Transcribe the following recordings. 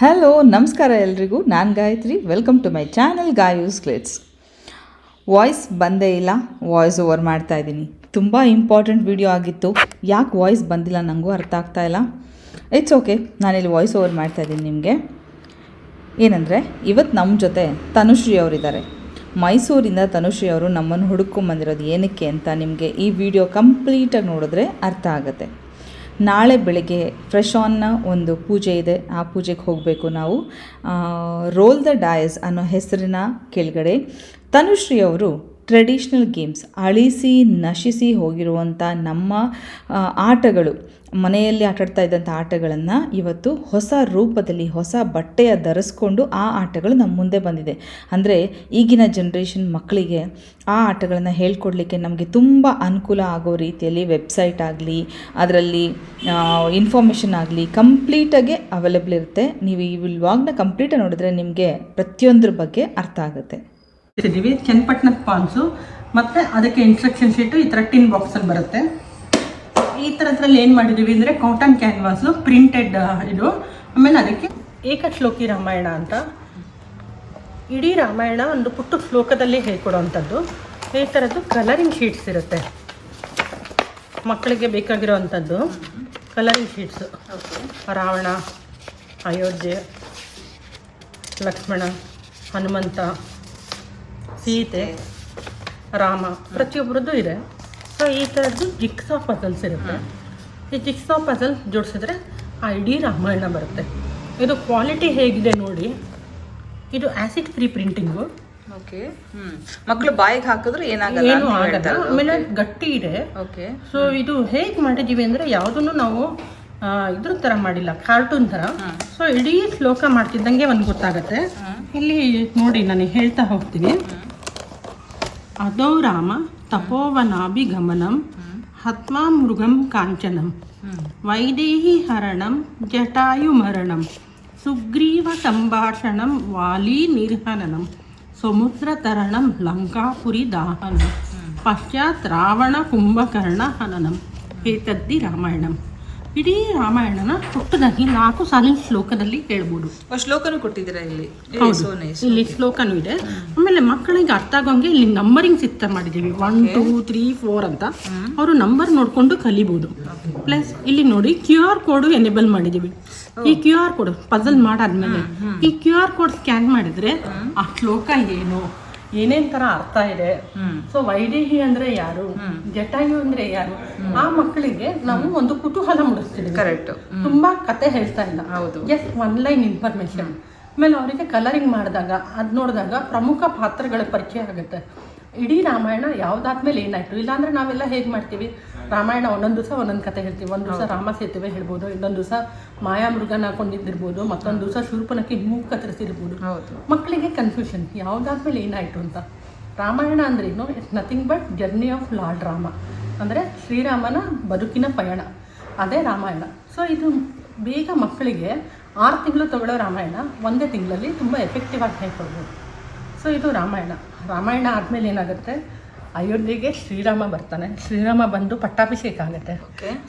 Hello ನಮಸ್ಕಾರ ಎಲ್ರಿಗೂ. ನಾನು Gayathri. Welcome to my channel Gayus ಕ್ಲಿಟ್ಸ್ voice ಬಂದೇ ಇಲ್ಲ ವಾಯ್ಸ್ ಓವರ್ ಮಾಡ್ತಾ ಇದ್ದೀನಿ. ತುಂಬ ಇಂಪಾರ್ಟೆಂಟ್ ವಿಡಿಯೋ ಆಗಿತ್ತು. ಯಾಕೆ ವಾಯ್ಸ್ ಬಂದಿಲ್ಲ ನನಗೂ ಅರ್ಥ ಆಗ್ತಾ ಇಲ್ಲ. ಇಟ್ಸ್ ಓಕೆ ನಾನಿಲ್ಲಿ ವಾಯ್ಸ್ ಓವರ್ ಮಾಡ್ತಾ ಇದ್ದೀನಿ ನಿಮಗೆ. ಏನಂದರೆ ಇವತ್ತು ನಮ್ಮ ಜೊತೆ ತನುಶ್ರೀ ಅವರಿದ್ದಾರೆ. ಮೈಸೂರಿಂದ ತನುಶ್ರೀ ಅವರು ನಮ್ಮನ್ನು ಹುಡುಕೊಂಬಂದಿರೋದು ಏನಕ್ಕೆ ಅಂತ ನಿಮಗೆ ಈ ವಿಡಿಯೋ ಕಂಪ್ಲೀಟಾಗಿ ನೋಡಿದ್ರೆ ಅರ್ಥ ಆಗುತ್ತೆ. ನಾಳೆ ಬೆಳಗ್ಗೆ ಫ್ರೆಶ್ ಆನ್ನ ಒಂದು ಪೂಜೆ ಇದೆ. ಆ ಪೂಜೆಗೆ ಹೋಗಬೇಕು ನಾವು. ರೋಲ್ ದ ಡಾಯಸ್ ಅನ್ನೋ ಹೆಸರಿನ ಕೆಳಗಡೆ ತನುಶ್ರೀ ಅವರು ಟ್ರೆಡಿಷ್ನಲ್ ಗೇಮ್ಸ್ ಅಳಿಸಿ, ನಶಿಸಿ ಹೋಗಿರುವಂಥ ನಮ್ಮ ಆಟಗಳು, ಮನೆಯಲ್ಲಿ ಆಟಾಡ್ತಾ ಇದ್ದಂಥ ಆಟಗಳನ್ನು ಇವತ್ತು ಹೊಸ ರೂಪದಲ್ಲಿ, ಹೊಸ ಬಟ್ಟೆಯ ಧರಿಸ್ಕೊಂಡು ಆ ಆಟಗಳು ನಮ್ಮ ಮುಂದೆ ಬಂದಿದೆ. ಅಂದರೆ ಈಗಿನ ಜನ್ರೇಷನ್ ಮಕ್ಕಳಿಗೆ ಆ ಆಟಗಳನ್ನು ಹೇಳ್ಕೊಡ್ಲಿಕ್ಕೆ ನಮಗೆ ತುಂಬ ಅನುಕೂಲ ಆಗೋ ರೀತಿಯಲ್ಲಿ ವೆಬ್ಸೈಟ್ ಆಗಲಿ, ಅದರಲ್ಲಿ ಇನ್ಫಾರ್ಮೇಷನ್ ಆಗಲಿ ಕಂಪ್ಲೀಟಾಗಿ ಅವೈಲೇಬಲ್ ಇರುತ್ತೆ. ನೀವು ಈ ಕಂಪ್ಲೀಟಾಗಿ ನೋಡಿದ್ರೆ ನಿಮಗೆ ಪ್ರತಿಯೊಂದ್ರ ಬಗ್ಗೆ ಅರ್ಥ ಆಗುತ್ತೆ. ಇದ್ದೀವಿ ಚನ್ನಪಟ್ಟಣದ ಪಾನ್ಸು ಮತ್ತು ಅದಕ್ಕೆ ಇನ್ಸ್ಟ್ರಕ್ಷನ್ ಶೀಟು ಈ ಥರ ಟಿನ್ ಬಾಕ್ಸಲ್ಲಿ ಬರುತ್ತೆ. ಈ ಥರದ್ರಲ್ಲಿ ಏನು ಮಾಡಿದ್ದೀವಿ ಅಂದರೆ ಕಾಟನ್ ಕ್ಯಾನ್ವಾಸು ಪ್ರಿಂಟೆಡ್ ಇದು. ಆಮೇಲೆ ಅದಕ್ಕೆ ಏಕಶ್ಲೋಕಿ ರಾಮಾಯಣ ಅಂತ. ಇಡೀ ರಾಮಾಯಣ ಒಂದು ಪುಟ್ಟ ಶ್ಲೋಕದಲ್ಲಿ ಹೇಳ್ಕೊಡೋವಂಥದ್ದು. ಈ ಥರದ್ದು ಕಲರಿಂಗ್ ಶೀಟ್ಸ್ ಇರುತ್ತೆ. ಮಕ್ಕಳಿಗೆ ಬೇಕಾಗಿರೋವಂಥದ್ದು ಕಲರಿಂಗ್ ಶೀಟ್ಸು ರಾವಣ, ಅಯೋಧ್ಯೆ, ಲಕ್ಷ್ಮಣ, ಹನುಮಂತ ಸೀತೆ ರಾಮ ಪ್ರತಿಯೊಬ್ಬರದ್ದು ಇದೆ. ಸೊ ಈ ಥರದ್ದು ಜಿಕ್ಸಾ ಪಜಲ್ಸ್ ಇರುತ್ತೆ. ಈ ಜಿಕ್ಸಾ ಪಜಲ್ ಜೋಡಿಸಿದ್ರೆ ಆ ಇಡೀ ರಾಮಾಯಣ ಬರುತ್ತೆ. ಇದು ಕ್ವಾಲಿಟಿ ಹೇಗಿದೆ ನೋಡಿ. ಇದು ಆ್ಯಸಿಡ್ ಫ್ರೀ ಪ್ರಿಂಟಿಂಗು ಓಕೆ ಮಕ್ಕಳು ಬಾಯಿಗೆ ಹಾಕಿದ್ರೆ ಏನು ಆಗಲ್ಲ. ಆಮೇಲೆ ಗಟ್ಟಿ ಇದೆ. ಓಕೆ ಸೊ ಇದು ಹೇಗೆ ಮಾಡಿದ್ದೀವಿ ಅಂದರೆ ಯಾವುದನ್ನು ನಾವು ಇದ್ರ ಥರ ಮಾಡಿಲ್ಲ. ಕಾರ್ಟೂನ್ ಥರ. ಸೊ ಇಡೀ ಶ್ಲೋಕ ಮಾಡ್ತಿದ್ದಂಗೆ ಒಂದು ಗೊತ್ತಾಗತ್ತೆ. ಇಲ್ಲಿ ನೋಡಿ ನಾನು ಹೇಳ್ತಾ ಹೋಗ್ತೀನಿ. అదో రామ తపోవనాభిగమనం హత్వా మృగం కాంచనం వైదేహి హరణం జటాయుమరణం సుగ్రీవ సంభాషణం వాలీ నిర్హననం సముద్రతరణం లంకాపురి దాహనం పశ్చాత్ రావణ కుంభకర్ణ హననం ఏతద్ది రామాయణం ಇಡೀ ರಾಮಾಯಣನ ಪುಟ್ಟದಾಗಿ ನಾಲ್ಕು ಸಾಲಿನ ಶ್ಲೋಕದಲ್ಲಿ ಹೇಳ್ಬೋದು. ಶ್ಲೋಕನೂ ಕೊಟ್ಟಿದ್ದೀರಾ ಇಲ್ಲಿ? ಇಲ್ಲಿ ಶ್ಲೋಕನೂ ಇದೆ. ಆಮೇಲೆ ಮಕ್ಕಳಿಗೆ ಅರ್ಥ ಆಗೋಂಗೆ ಇಲ್ಲಿ ನಂಬರಿಂಗ್ ಸಿಸ್ಟಮ್ ಮಾಡಿದ್ದೀವಿ. ಒನ್ ಟೂ ತ್ರೀ ಫೋರ್ ಅಂತ. ಅವರು ನಂಬರ್ ನೋಡಿಕೊಂಡು ಕಲಿಬೋದು. ಪ್ಲಸ್ ಇಲ್ಲಿ ನೋಡಿ ಕ್ಯೂ ಆರ್ ಕೋಡು ಎನೇಬಲ್ ಮಾಡಿದ್ದೀವಿ. ಈ ಕ್ಯೂ ಆರ್ ಕೋಡ್ ಪಜಲ್ ಮಾಡಾದ್ಮೇಲೆ ಈ ಕ್ಯೂ ಆರ್ ಕೋಡ್ ಸ್ಕ್ಯಾನ್ ಮಾಡಿದ್ರೆ ಆ ಶ್ಲೋಕ ಏನು? ಏನೇನ್ ತರ ಅರ್ಥ ಇದೆ? ಸೊ ವೈದೇಹಿ ಅಂದ್ರೆ ಯಾರು? ಜಟಾಯು ಅಂದ್ರೆ ಯಾರು? ಆ ಮಕ್ಕಳಿಗೆ ನಾವು ಒಂದು ಕುತೂಹಲ ಮೂಡಿಸ್ತೀವಿ. ಕರೆಕ್ಟ್ ತುಂಬಾ ಕತೆ ಹೇಳ್ತಾ ಇಲ್ಲ. ಹೌದು. ಎಸ್ ಒನ್ ಲೈನ್ ಇನ್ಫಾರ್ಮೇಶನ್ ಆಮೇಲೆ ಅವರಿಗೆ ಕಲರಿಂಗ್ ಮಾಡಿದಾಗ ಅದ್ ನೋಡಿದಾಗ ಪ್ರಮುಖ ಪಾತ್ರಗಳ ಪರಿಚಯ ಆಗುತ್ತೆ. ಇಡೀ ರಾಮಾಯಣ ಯಾವ್ದಾದ್ಮೇಲೆ ಏನಾಯ್ತು? ಇಲ್ಲಾಂದ್ರೆ ನಾವೆಲ್ಲ ಹೇಗ್ ಮಾಡ್ತೀವಿ? ರಾಮಾಯಣ ಒಂದೊಂದು ದಿವಸ ಒಂದೊಂದು ಕತೆ ಹೇಳ್ತೀವಿ. ಒಂದು ದಿವಸ ರಾಮ ಸೇತುವೆ ಹೇಳ್ಬೋದು ಇನ್ನೊಂದು ದಿವಸ ಮಾಯಾ ಮೃಗನ ಹಾಕೊಂಡಿದ್ದಿರ್ಬೋದು ಮತ್ತೊಂದು ದಿವಸ ಶೂರ್ಪನಕ್ಕೆ ಮೂಗು ಕತ್ತರಿಸಿರ್ಬೋದು. ಮಕ್ಕಳಿಗೆ ಕನ್ಫ್ಯೂಷನ್ ಯಾವುದಾದ್ಮೇಲೆ ಏನಾಯ್ತು ಅಂತ. ರಾಮಾಯಣ ಅಂದ್ರೇನು it's nothing but journey of lord Rama ಅಂದರೆ ಶ್ರೀರಾಮನ ಬದುಕಿನ ಪಯಣ. ಅದೇ ರಾಮಾಯಣ. ಸೊ ಇದು ಬೇಗ ಮಕ್ಕಳಿಗೆ ಆರು ತಿಂಗಳು ತಗೊಳ್ಳೋ ರಾಮಾಯಣ ಒಂದೇ ತಿಂಗಳಲ್ಲಿ ತುಂಬ ಎಫೆಕ್ಟಿವ್ ಆಗಿ ಹೇಳ್ಕೊಡ್ಬೋದು. ಸೊ ಇದು ರಾಮಾಯಣ. ರಾಮಾಯಣ ಆದಮೇಲೆ ಏನಾಗುತ್ತೆ? ಅಯೋಧ್ಯೆಗೆ ಶ್ರೀರಾಮ ಬರ್ತಾನೆ. ಶ್ರೀರಾಮ ಬಂದು ಪಟ್ಟಾಭಿಷೇಕ ಆಗುತ್ತೆ.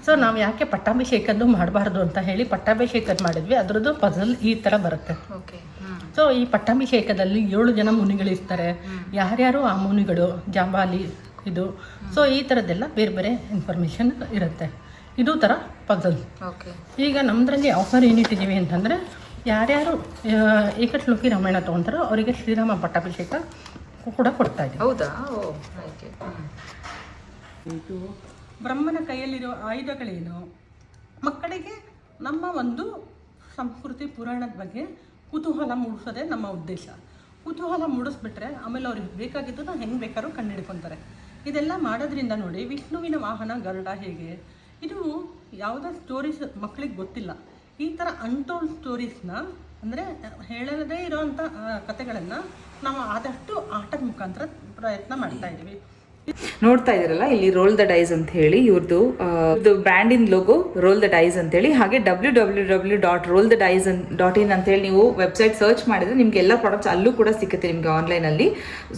ಸೊ ನಾವು ಯಾಕೆ ಪಟ್ಟಾಭಿಷೇಕದ್ದು ಮಾಡಬಾರ್ದು ಅಂತ ಹೇಳಿ ಪಟ್ಟಾಭಿಷೇಕದ ಮಾಡಿದ್ವಿ. ಅದರದ್ದು ಪಜಲ್ ಈ ಥರ ಬರುತ್ತೆ. ಸೊ ಈ ಪಟ್ಟಾಭಿಷೇಕದಲ್ಲಿ ಏಳು ಜನ ಮುನಿಗಳಿರ್ತಾರೆ ಯಾರ್ಯಾರು ಆ ಮುನಿಗಳು ಜಾಂಬಾಲಿ ಇದು. ಸೊ ಈ ಥರದ್ದೆಲ್ಲ ಬೇರೆ ಬೇರೆ ಇನ್ಫಾರ್ಮೇಷನ್ ಇರುತ್ತೆ. ಇದು ಥರ ಪಜಲ್ ಈಗ ನಮ್ಮದ್ರಲ್ಲಿ ಆಫರ್ ಏನಿಟ್ಟಿದ್ದೀವಿ ಅಂತಂದರೆ ಯಾರ್ಯಾರು ಏಕಶ್ಲೋಕಿ ರಾಮಾಯಣ ತೊಗೊಂತಾರೋ ಅವರಿಗೆ ಶ್ರೀರಾಮ ಪಟ್ಟಾಭಿಷೇಕ ಕೂಡ ಕೊಡ್ತಾ ಇದ್ದೀವಿ ಹೌದಾ? ಓ ಓಕೆ ಇದು ಬ್ರಹ್ಮನ ಕೈಯಲ್ಲಿರೋ ಆಯುಧಗಳೇನು? ಮಕ್ಕಳಿಗೆ ನಮ್ಮ ಒಂದು ಸಂಸ್ಕೃತಿ ಪುರಾಣದ ಬಗ್ಗೆ ಕುತೂಹಲ ಮೂಡಿಸೋದೇ ನಮ್ಮ ಉದ್ದೇಶ. ಕುತೂಹಲ ಮೂಡಿಸ್ಬಿಟ್ರೆ ಆಮೇಲೆ ಅವ್ರಿಗೆ ಬೇಕಾಗಿದ್ದನ್ನು ಹೆಂಗೆ ಬೇಕಾದ್ರೂ ಕಂಡುಹಿಡ್ಕೊತಾರೆ ಇದೆಲ್ಲ ಮಾಡೋದ್ರಿಂದ ನೋಡಿ ವಿಷ್ಣುವಿನ ವಾಹನ ಗರುಡ ಹೇಗೆ? ಇದು ಯಾವುದೇ ಸ್ಟೋರೀಸ್ ಮಕ್ಕಳಿಗೆ ಗೊತ್ತಿಲ್ಲ. ಈ ಥರ ಅನ್ಟೋಲ್ಡ್ ಸ್ಟೋರೀಸ್ನ ಅಂದರೆ, ಹೇಳದೇ ಇರೋವಂಥ ಕಥೆಗಳನ್ನು ನಾವು ಆದಷ್ಟು ಆಟದ ಮುಖಾಂತರ ಪ್ರಯತ್ನ ಮಾಡ್ತಾ ಇದ್ದೀವಿ. ನೋಡ್ತಾ ಇದ್ದೀರಲ್ಲ, ಇಲ್ಲಿ ರೋಲ್ ದ ಡೈಸ್ ಅಂತ ಹೇಳಿ ಇವ್ರದ್ದು ಇದು ಬ್ರ್ಯಾಂಡಿನ ಲೋಗೋ ರೋಲ್ ದ ಡೈಸ್ ಅಂತೇಳಿ ಹಾಗೆ W W W dot roll the dice dot in ಅಂತೇಳಿ ನೀವು ವೆಬ್ಸೈಟ್ ಸರ್ಚ್ ಮಾಡಿದ್ರೆ ನಿಮ್ಗೆ ಎಲ್ಲ ಪ್ರಾಡಕ್ಟ್ಸ್ ಅಲ್ಲೂ ಕೂಡ ಸಿಗುತ್ತೆ ನಿಮಗೆ ಆನ್ಲೈನಲ್ಲಿ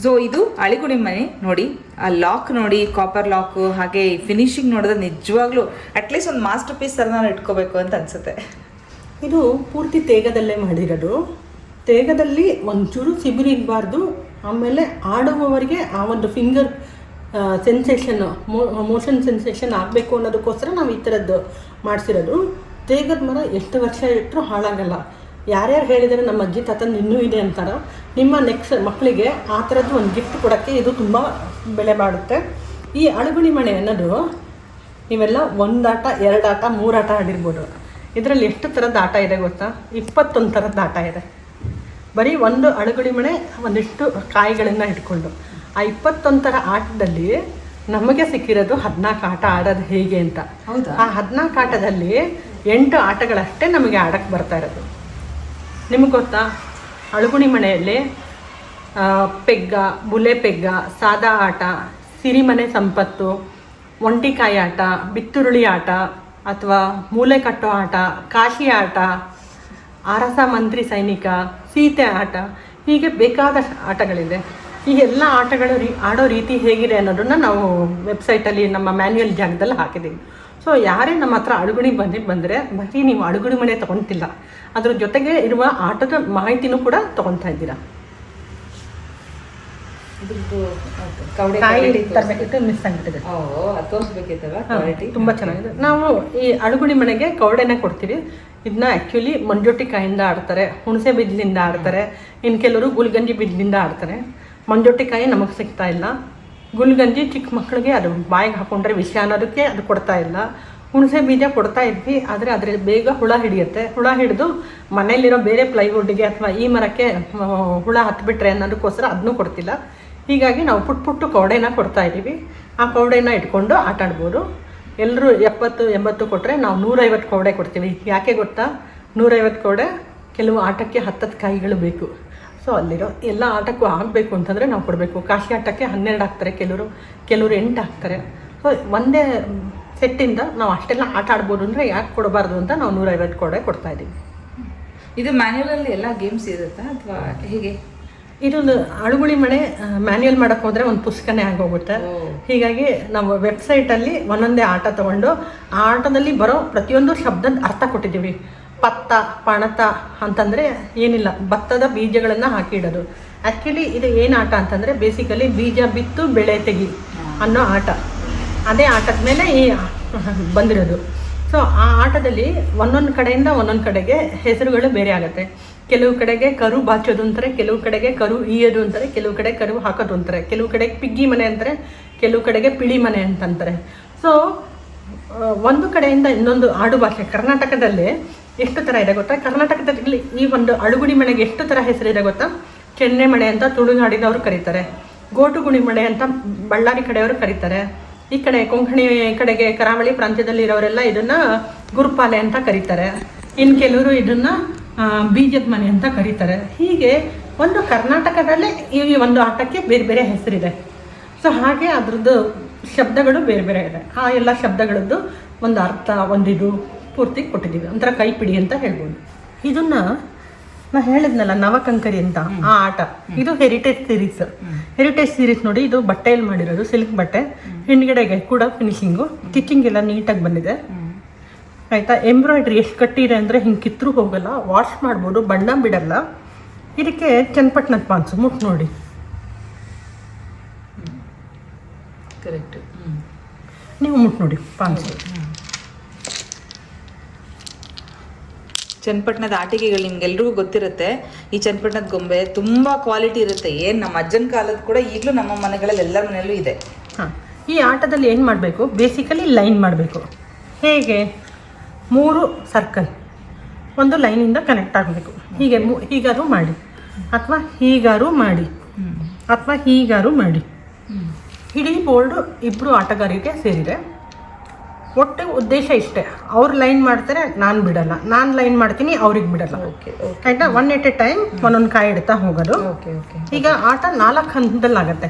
ಸೊ ಇದು ಅಳಿಗುಣಿ ಮನೆ ನೋಡಿ, ಆ ಲಾಕ್ ನೋಡಿ ಕಾಪರ್ ಲಾಕ್ ಹಾಗೆ ಫಿನಿಶಿಂಗ್ ನೋಡಿದ್ರೆ ನಿಜವಾಗ್ಲೂ ಅಟ್ಲೀಸ್ಟ್ ಒಂದು ಮಾಸ್ಟರ್ ಪೀಸ್ ಥರ ನಾನು ಇಟ್ಕೋಬೇಕು ಅಂತ ಅನ್ಸುತ್ತೆ. ಇದು ಪೂರ್ತಿ ತೇಗದಲ್ಲೇ ಮಾಡಿರೋದು. ತೇಗದಲ್ಲಿ ಒಂಚೂರು ಸಿಬಿರಿರಬಾರ್ದು ಆಮೇಲೆ ಆಡುವವರಿಗೆ ಆ ಒಂದು ಫಿಂಗರ್ ಸೆನ್ಸೇಷನ್ ಮೋಷನ್ ಸೆನ್ಸೇಷನ್ ಆಗಬೇಕು ಅನ್ನೋದಕ್ಕೋಸ್ಕರ ನಾವು ಈ ಥರದ್ದು ಮಾಡಿಸಿರೋದು. ತೇಗದ ಮರ ಎಷ್ಟು ವರ್ಷ ಇಟ್ಟರೂ ಹಾಳಾಗಲ್ಲ. ಯಾರ್ಯಾರು ಹೇಳಿದರೆ ನಮ್ಮ ಅಜ್ಜಿ ತಾತನ ಇನ್ನೂ ಇದೆ ಅಂತಾರೋ, ನಿಮ್ಮ ನೆಕ್ಸ್ಟ್ ಮಕ್ಕಳಿಗೆ ಆ ಥರದ್ದು ಒಂದು ಗಿಫ್ಟ್ ಕೊಡೋಕ್ಕೆ ಇದು ತುಂಬ ಬೆಲೆ ಬಾಡುತ್ತೆ. ಈ ಅಳುಗುಣಿ ಮಣೆ ಅನ್ನೋದು ನೀವೆಲ್ಲ ಒಂದಾಟ, ಎರಡಾಟ, ಮೂರಾಟ ಆಡಿರ್ಬೋದು. ಇದರಲ್ಲಿ ಎಷ್ಟು ಥರದ ಆಟ ಇದೆ ಗೊತ್ತಾ? ಇಪ್ಪತ್ತೊಂದು ಥರದ ಆಟ ಇದೆ. ಬರೀ ಒಂದು ಅಳುಗುಳಿ ಮಣೆ ಒಂದಿಷ್ಟು ಕಾಯಿಗಳನ್ನು ಇಟ್ಕೊಂಡು. ಆ ಇಪ್ಪತ್ತೊಂದು ಥರ ಆಟದಲ್ಲಿ ನಮಗೆ ಸಿಕ್ಕಿರೋದು ಹದಿನಾಲ್ಕು ಆಟ ಆಡೋದು ಹೇಗೆ ಅಂತ. ಹೌದಾ? ಆ ಹದಿನಾಲ್ಕು ಆಟದಲ್ಲಿ ಎಂಟು ಆಟಗಳಷ್ಟೇ ನಮಗೆ ಆಡಕ್ಕೆ ಬರ್ತಾ ಇರೋದು. ನಿಮಗೆ ಗೊತ್ತಾ? ಅಳುಗುಣಿ ಮನೆಯಲ್ಲಿ ಪೆಗ್ಗ ಬುಲೆ ಪೆಗ್ಗ ಸಾದಾ ಆಟ ಸಿರಿಮನೆ ಸಂಪತ್ತು ಒಂಟಿಕಾಯಿ ಆಟ ಬಿತ್ತುರುಳಿ ಆಟ ಅಥವಾ ಮೂಲೆ ಕಟ್ಟೋ ಆಟ, ಕಾಶಿ ಆಟ, ಅರಸ ಮಂತ್ರಿ ಸೈನಿಕ, ಸೀತೆ ಆಟ, ಹೀಗೆ ಬೇಕಾದ ಆಟಗಳಿದೆ. ಈ ಎಲ್ಲ ಆಟಗಳು ರೀ, ಆಡೋ ರೀತಿ ಹೇಗಿದೆ ಅನ್ನೋದನ್ನು ನಾವು ವೆಬ್ಸೈಟಲ್ಲಿ ನಮ್ಮ ಮ್ಯಾನ್ಯುಯಲ್ ಜಾಗದಲ್ಲಿ ಹಾಕಿದ್ದೀವಿ. ಸೊ ಯಾರೇ ನಮ್ಮ ಹತ್ರ ಅಡುಗುಣಿ ಬಂದು, ಬಂದರೆ ಬರೀ ನೀವು ಅಡುಗುಣಿ ಮನೆ ತೊಗೊತಿಲ್ಲ. ಅದ್ರ ಜೊತೆಗೆ ಇರುವ ಆಟದ ಮಾಹಿತಿನೂ ಕೂಡ ತೊಗೊತಾ ಇದ್ದೀರಾ ಇದ್ರದ್ದು ಕವಡೆ ಕಾಯಿ quality ತರಬೇಕಿತ್ತು ಮಿಸ್ ಆಗಿಬಿಟ್ಟಿದೆ. ತುಂಬಾ ಚೆನ್ನಾಗಿದೆ. ನಾವು ಈ ಅಡುಗುಡಿ ಮನೆಗೆ ಕೌಡೆನೆ ಕೊಡ್ತೀವಿ. ಇದನ್ನ ಆ್ಯಕ್ಚುಲಿ ಮಂಜೊಟ್ಟಿ ಕಾಯಿಂದ ಆಡ್ತಾರೆ ಹುಣಸೆ ಬೀಜದಿಂದ ಆಡ್ತಾರೆ ಇನ್ನು ಕೆಲವರು ಗುಲ್ಗಂಜಿ ಬೀಜದಿಂದ ಆಡ್ತಾರೆ. ಮಂಜೊಟ್ಟಿ ಕಾಯಿ ನಮಗೆ ಸಿಗ್ತಾ ಇಲ್ಲ. ಗುಲ್ಗಂಜಿ ಚಿಕ್ಕ ಮಕ್ಕಳಿಗೆ ಅದು ಬಾಯಿಗೆ ಹಾಕೊಂಡ್ರೆ ವಿಷ ಅನ್ನೋದಕ್ಕೆ ಅದು ಕೊಡ್ತಾ ಇಲ್ಲ. ಹುಣಸೆ ಬೀಜ ಕೊಡ್ತಾ ಇದ್ವಿ ಆದರೆ ಅದರಲ್ಲಿ ಬೇಗ ಹುಳ ಹಿಡಿಯುತ್ತೆ. ಹುಳ ಹಿಡಿದು ಮನೇಲಿರೋ ಬೇರೆ ಪ್ಲೈವುಡ್ಗೆ ಅಥವಾ ಈ ಮರಕ್ಕೆ ಹುಳ ಹತ್ಬಿಟ್ರೆ ಅನ್ನೋದಕ್ಕೋಸ್ಕರ ಅದನ್ನೂ ಕೊಡ್ತಿಲ್ಲ. ಹೀಗಾಗಿ ನಾವು ಪುಟ್ ಪುಟ್ಟು ಕೌಡೆನ ಕೊಡ್ತಾ ಇದ್ದೀವಿ. ಆ ಕೌಡೆನ ಇಟ್ಕೊಂಡು ಆಟ ಆಡ್ಬೋದು. ಎಲ್ಲರೂ ಎಪ್ಪತ್ತು, ಎಂಬತ್ತು ಕೊಟ್ಟರೆ ನಾವು ನೂರೈವತ್ತು ಕೌಡೆ ಕೊಡ್ತೀವಿ. ಯಾಕೆ ಗೊತ್ತಾ? ನೂರೈವತ್ತು ಕೌಡೆ ಕೆಲವು ಆಟಕ್ಕೆ ಹತ್ತತ್ತು ಕಾಯಿಗಳು ಬೇಕು. ಸೊ ಅಲ್ಲಿರೋ ಎಲ್ಲ ಆಟಕ್ಕೂ ಆಗಬೇಕು ಅಂತಂದರೆ ನಾವು ಕೊಡಬೇಕು. ಕಾಶಿ ಆಟಕ್ಕೆ ಹನ್ನೆರಡು ಹಾಕ್ತಾರೆ ಕೆಲವರು. ಕೆಲವರು ಎಂಟು ಹಾಕ್ತಾರೆ ಸೊ ಒಂದೇ ಸೆಟ್ಟಿಂದ ನಾವು ಅಷ್ಟೆಲ್ಲ ಆಟ ಆಡ್ಬೋದು ಅಂದರೆ ಯಾಕೆ ಕೊಡಬಾರ್ದು ಅಂತ ನಾವು ನೂರೈವತ್ತು ಕೌಡೆ ಕೊಡ್ತಾ ಇದ್ದೀವಿ. ಇದು ಮ್ಯಾನ್ಯಲಲ್ಲಿ ಎಲ್ಲ ಗೇಮ್ಸ್ ಇರುತ್ತಾ ಅಥವಾ ಹೇಗೆ? ಇದೊಂದು ಅಳುಗುಳಿ ಮನೆ ಮ್ಯಾನ್ಯಲ್ ಮಾಡಕ್ಕೆ ಹೋದರೆ ಒಂದು ಪುಸ್ತಕನೇ ಆಗೋಗುತ್ತೆ. ಹೀಗಾಗಿ ನಾವು ವೆಬ್ಸೈಟಲ್ಲಿ ಒಂದೊಂದೇ ಆಟ ತಗೊಂಡು ಆ ಆಟದಲ್ಲಿ ಬರೋ ಪ್ರತಿಯೊಂದು ಶಬ್ದದ ಅರ್ಥ ಕೊಟ್ಟಿದ್ದೀವಿ. ಪತ್ತ ಪಣತ ಅಂತಂದರೆ ಏನಿಲ್ಲ ಭತ್ತದ ಬೀಜಗಳನ್ನು ಹಾಕಿಡೋದು ಆ್ಯಕ್ಚುಲಿ ಇದು ಏನು ಆಟ ಅಂತಂದರೆ ಬೇಸಿಕಲಿ ಬೀಜ ಬಿತ್ತು ಬೆಳೆ ತೆಗಿ ಅನ್ನೋ ಆಟ. ಅದೇ ಆಟದ ಮೇಲೆ ಈ ಬಂದಿರೋದು. ಸೊ ಆ ಆಟದಲ್ಲಿ ಒಂದೊಂದು ಕಡೆಯಿಂದ ಒಂದೊಂದು ಕಡೆಗೆ ಹೆಸರುಗಳು ಬೇರೆ ಆಗುತ್ತೆ. ಕೆಲವು ಕಡೆಗೆ ಕರು ಬಾಚೋದು ಅಂತಾರೆ, ಕೆಲವು ಕಡೆಗೆ ಕರು ಈಯೋದು ಅಂತಾರೆ, ಕೆಲವು ಕಡೆ ಕರು ಹಾಕೋದು ಅಂತಾರೆ. ಕೆಲವು ಕಡೆ ಪಿಗ್ಗಿ ಮನೆ ಅಂತಾರೆ, ಕೆಲವು ಕಡೆಗೆ ಪಿಳಿ ಮನೆ ಅಂತಂತಾರೆ ಸೊ ಒಂದು ಕಡೆಯಿಂದ ಇನ್ನೊಂದು ಆಡು ಭಾಷೆ, ಕರ್ನಾಟಕದಲ್ಲಿ ಎಷ್ಟು ಥರ ಇದೆ ಗೊತ್ತಾ? ಕರ್ನಾಟಕದಲ್ಲಿ ಈ ಒಂದು ಅಳುಗುಡಿ ಮನೆಗೆ ಎಷ್ಟು ಥರ ಹೆಸರಿದೆ ಗೊತ್ತಾ? ಚೆನ್ನೆ ಮಣೆ ಅಂತ ತುಳುನಾಡಿನವರು ಕರೀತಾರೆ. ಗೋಟುಗುಣಿ ಮಣೆ ಅಂತ ಬಳ್ಳಾರಿ ಕಡೆಯವರು ಕರೀತಾರೆ. ಈ ಕಡೆ ಕೊಂಕಣಿ ಕಡೆಗೆ ಕರಾವಳಿ ಪ್ರಾಂತ್ಯದಲ್ಲಿ ಇರೋರೆಲ್ಲ ಇದನ್ನ ಗುರುಪಾಲೆ ಅಂತ ಕರೀತಾರೆ. ಇನ್ನು ಕೆಲವರು ಇದನ್ನ ಬೀಜದ ಮನೆ ಅಂತ ಕರೀತಾರೆ. ಹೀಗೆ ಒಂದು ಕರ್ನಾಟಕದಲ್ಲೇ ಈ ಒಂದು ಆಟಕ್ಕೆ ಬೇರೆ ಬೇರೆ ಹೆಸರಿದೆ. ಸೊ ಹಾಗೆ ಅದರದ್ದು ಶಬ್ದಗಳು ಬೇರೆ ಬೇರೆ ಇದೆ. ಆ ಎಲ್ಲ ಶಬ್ದಗಳದ್ದು ಒಂದು ಅರ್ಥ ಒಂದಿದು ಪೂರ್ತಿ ಕೊಟ್ಟಿದ್ದೀವಿ. ಒಂಥರ ಕೈಪಿಡಿ ಅಂತ ಹೇಳ್ಬೋದು. ಇದನ್ನ ನಾ ಹೇಳಿದ್ನಲ್ಲ ನವಕಂಕರಿ ಅಂತ ಆ ಆಟ. ಇದು ಹೆರಿಟೇಜ್ ಸೀರೀಸ್ ಹೆರಿಟೇಜ್ ಸೀರೀಸ್ ನೋಡಿ ಇದು ಬಟ್ಟೆಯಲ್ಲಿ ಮಾಡಿರೋದು ಸಿಲ್ಕ್ ಬಟ್ಟೆ. ಹಿಂದ್ಗಡೆಗೆ ಕೂಡ ಫಿನಿಶಿಂಗು ಸ್ಟಿಚಿಂಗ್ ಎಲ್ಲ ನೀಟಾಗಿ ಬಂದಿದೆ. ಆಯಿತಾ? ಎಂಬ್ರಾಯ್ಡ್ರಿ ಎಷ್ಟು ಕಟ್ಟಿದೆ ಅಂದರೆ ಹಿಂಗೆ ಕಿತ್ತರೂ ಹೋಗಲ್ಲ ವಾಶ್ ಮಾಡ್ಬೋದು ಬಣ್ಣ ಬಿಡಲ್ಲ. ಇದಕ್ಕೆ ಚನ್ನಪಟ್ಟಣದ ಪಾನ್ಸು ಮುಟ್ ನೋಡಿ. ಕರೆಕ್ಟ್ ನೀವು ಮುಟ್ ನೋಡಿ ಪಾನ್ಸು ಚನ್ನಪಟ್ಟಣದ ಆಟಿಕೆಗಳು ನಿಮ್ಗೆಲ್ರಿಗೂ ಗೊತ್ತಿರುತ್ತೆ. ಈ ಚನ್ನಪಟ್ಟಣದ ಗೊಂಬೆ ತುಂಬ ಕ್ವಾಲಿಟಿ ಇರುತ್ತೆ. ಏನು ನಮ್ಮ ಅಜ್ಜನ ಕಾಲದ ಕೂಡ ಈಗಲೂ ನಮ್ಮ ಮನೆಗಳಲ್ಲಿ ಎಲ್ಲರ ಮನೆಯಲ್ಲೂ ಇದೆ. ಹಾಂ. ಈ ಆಟದಲ್ಲಿ ಏನು ಮಾಡಬೇಕು? ಬೇಸಿಕಲಿ ಲೈನ್ ಮಾಡಬೇಕು. ಹೇಗೆ? ಮೂರು ಸರ್ಕಲ್ ಒಂದು ಲೈನಿಂದ ಕನೆಕ್ಟ್ ಆಗಬೇಕು. ಹೀಗೆ ಮು ಹೀಗಾರು ಮಾಡಿ. ಅಥವಾ ಹೀಗಾರು ಮಾಡಿ. ಅಥವಾ ಹೀಗಾರು ಮಾಡಿ. ಇಡೀ ಬೋರ್ಡು ಇಬ್ಬರು ಆಟಗಾರರಿಗೆ ಸೇರಿದೆ. ಒಟ್ಟು ಉದ್ದೇಶ ಇಷ್ಟೇ. ಅವ್ರು ಲೈನ್ ಮಾಡ್ತಾರೆ ನಾನು ಬಿಡಲ್ಲ. ನಾನು ಲೈನ್ ಮಾಡ್ತೀನಿ ಅವ್ರಿಗೆ ಬಿಡಲ್ಲ. ಆಯಿತಾ? ಒನ್ ಎಟ್ ಎ ಟೈಮ್ ಒಂದೊಂದು ಕಾಯಿ ಇಡ್ತಾ ಹೋಗೋದು. ಓಕೆ ಓಕೆ ಈಗ ಆಟ ನಾಲ್ಕು ಹಂತದಲ್ಲಾಗತ್ತೆ.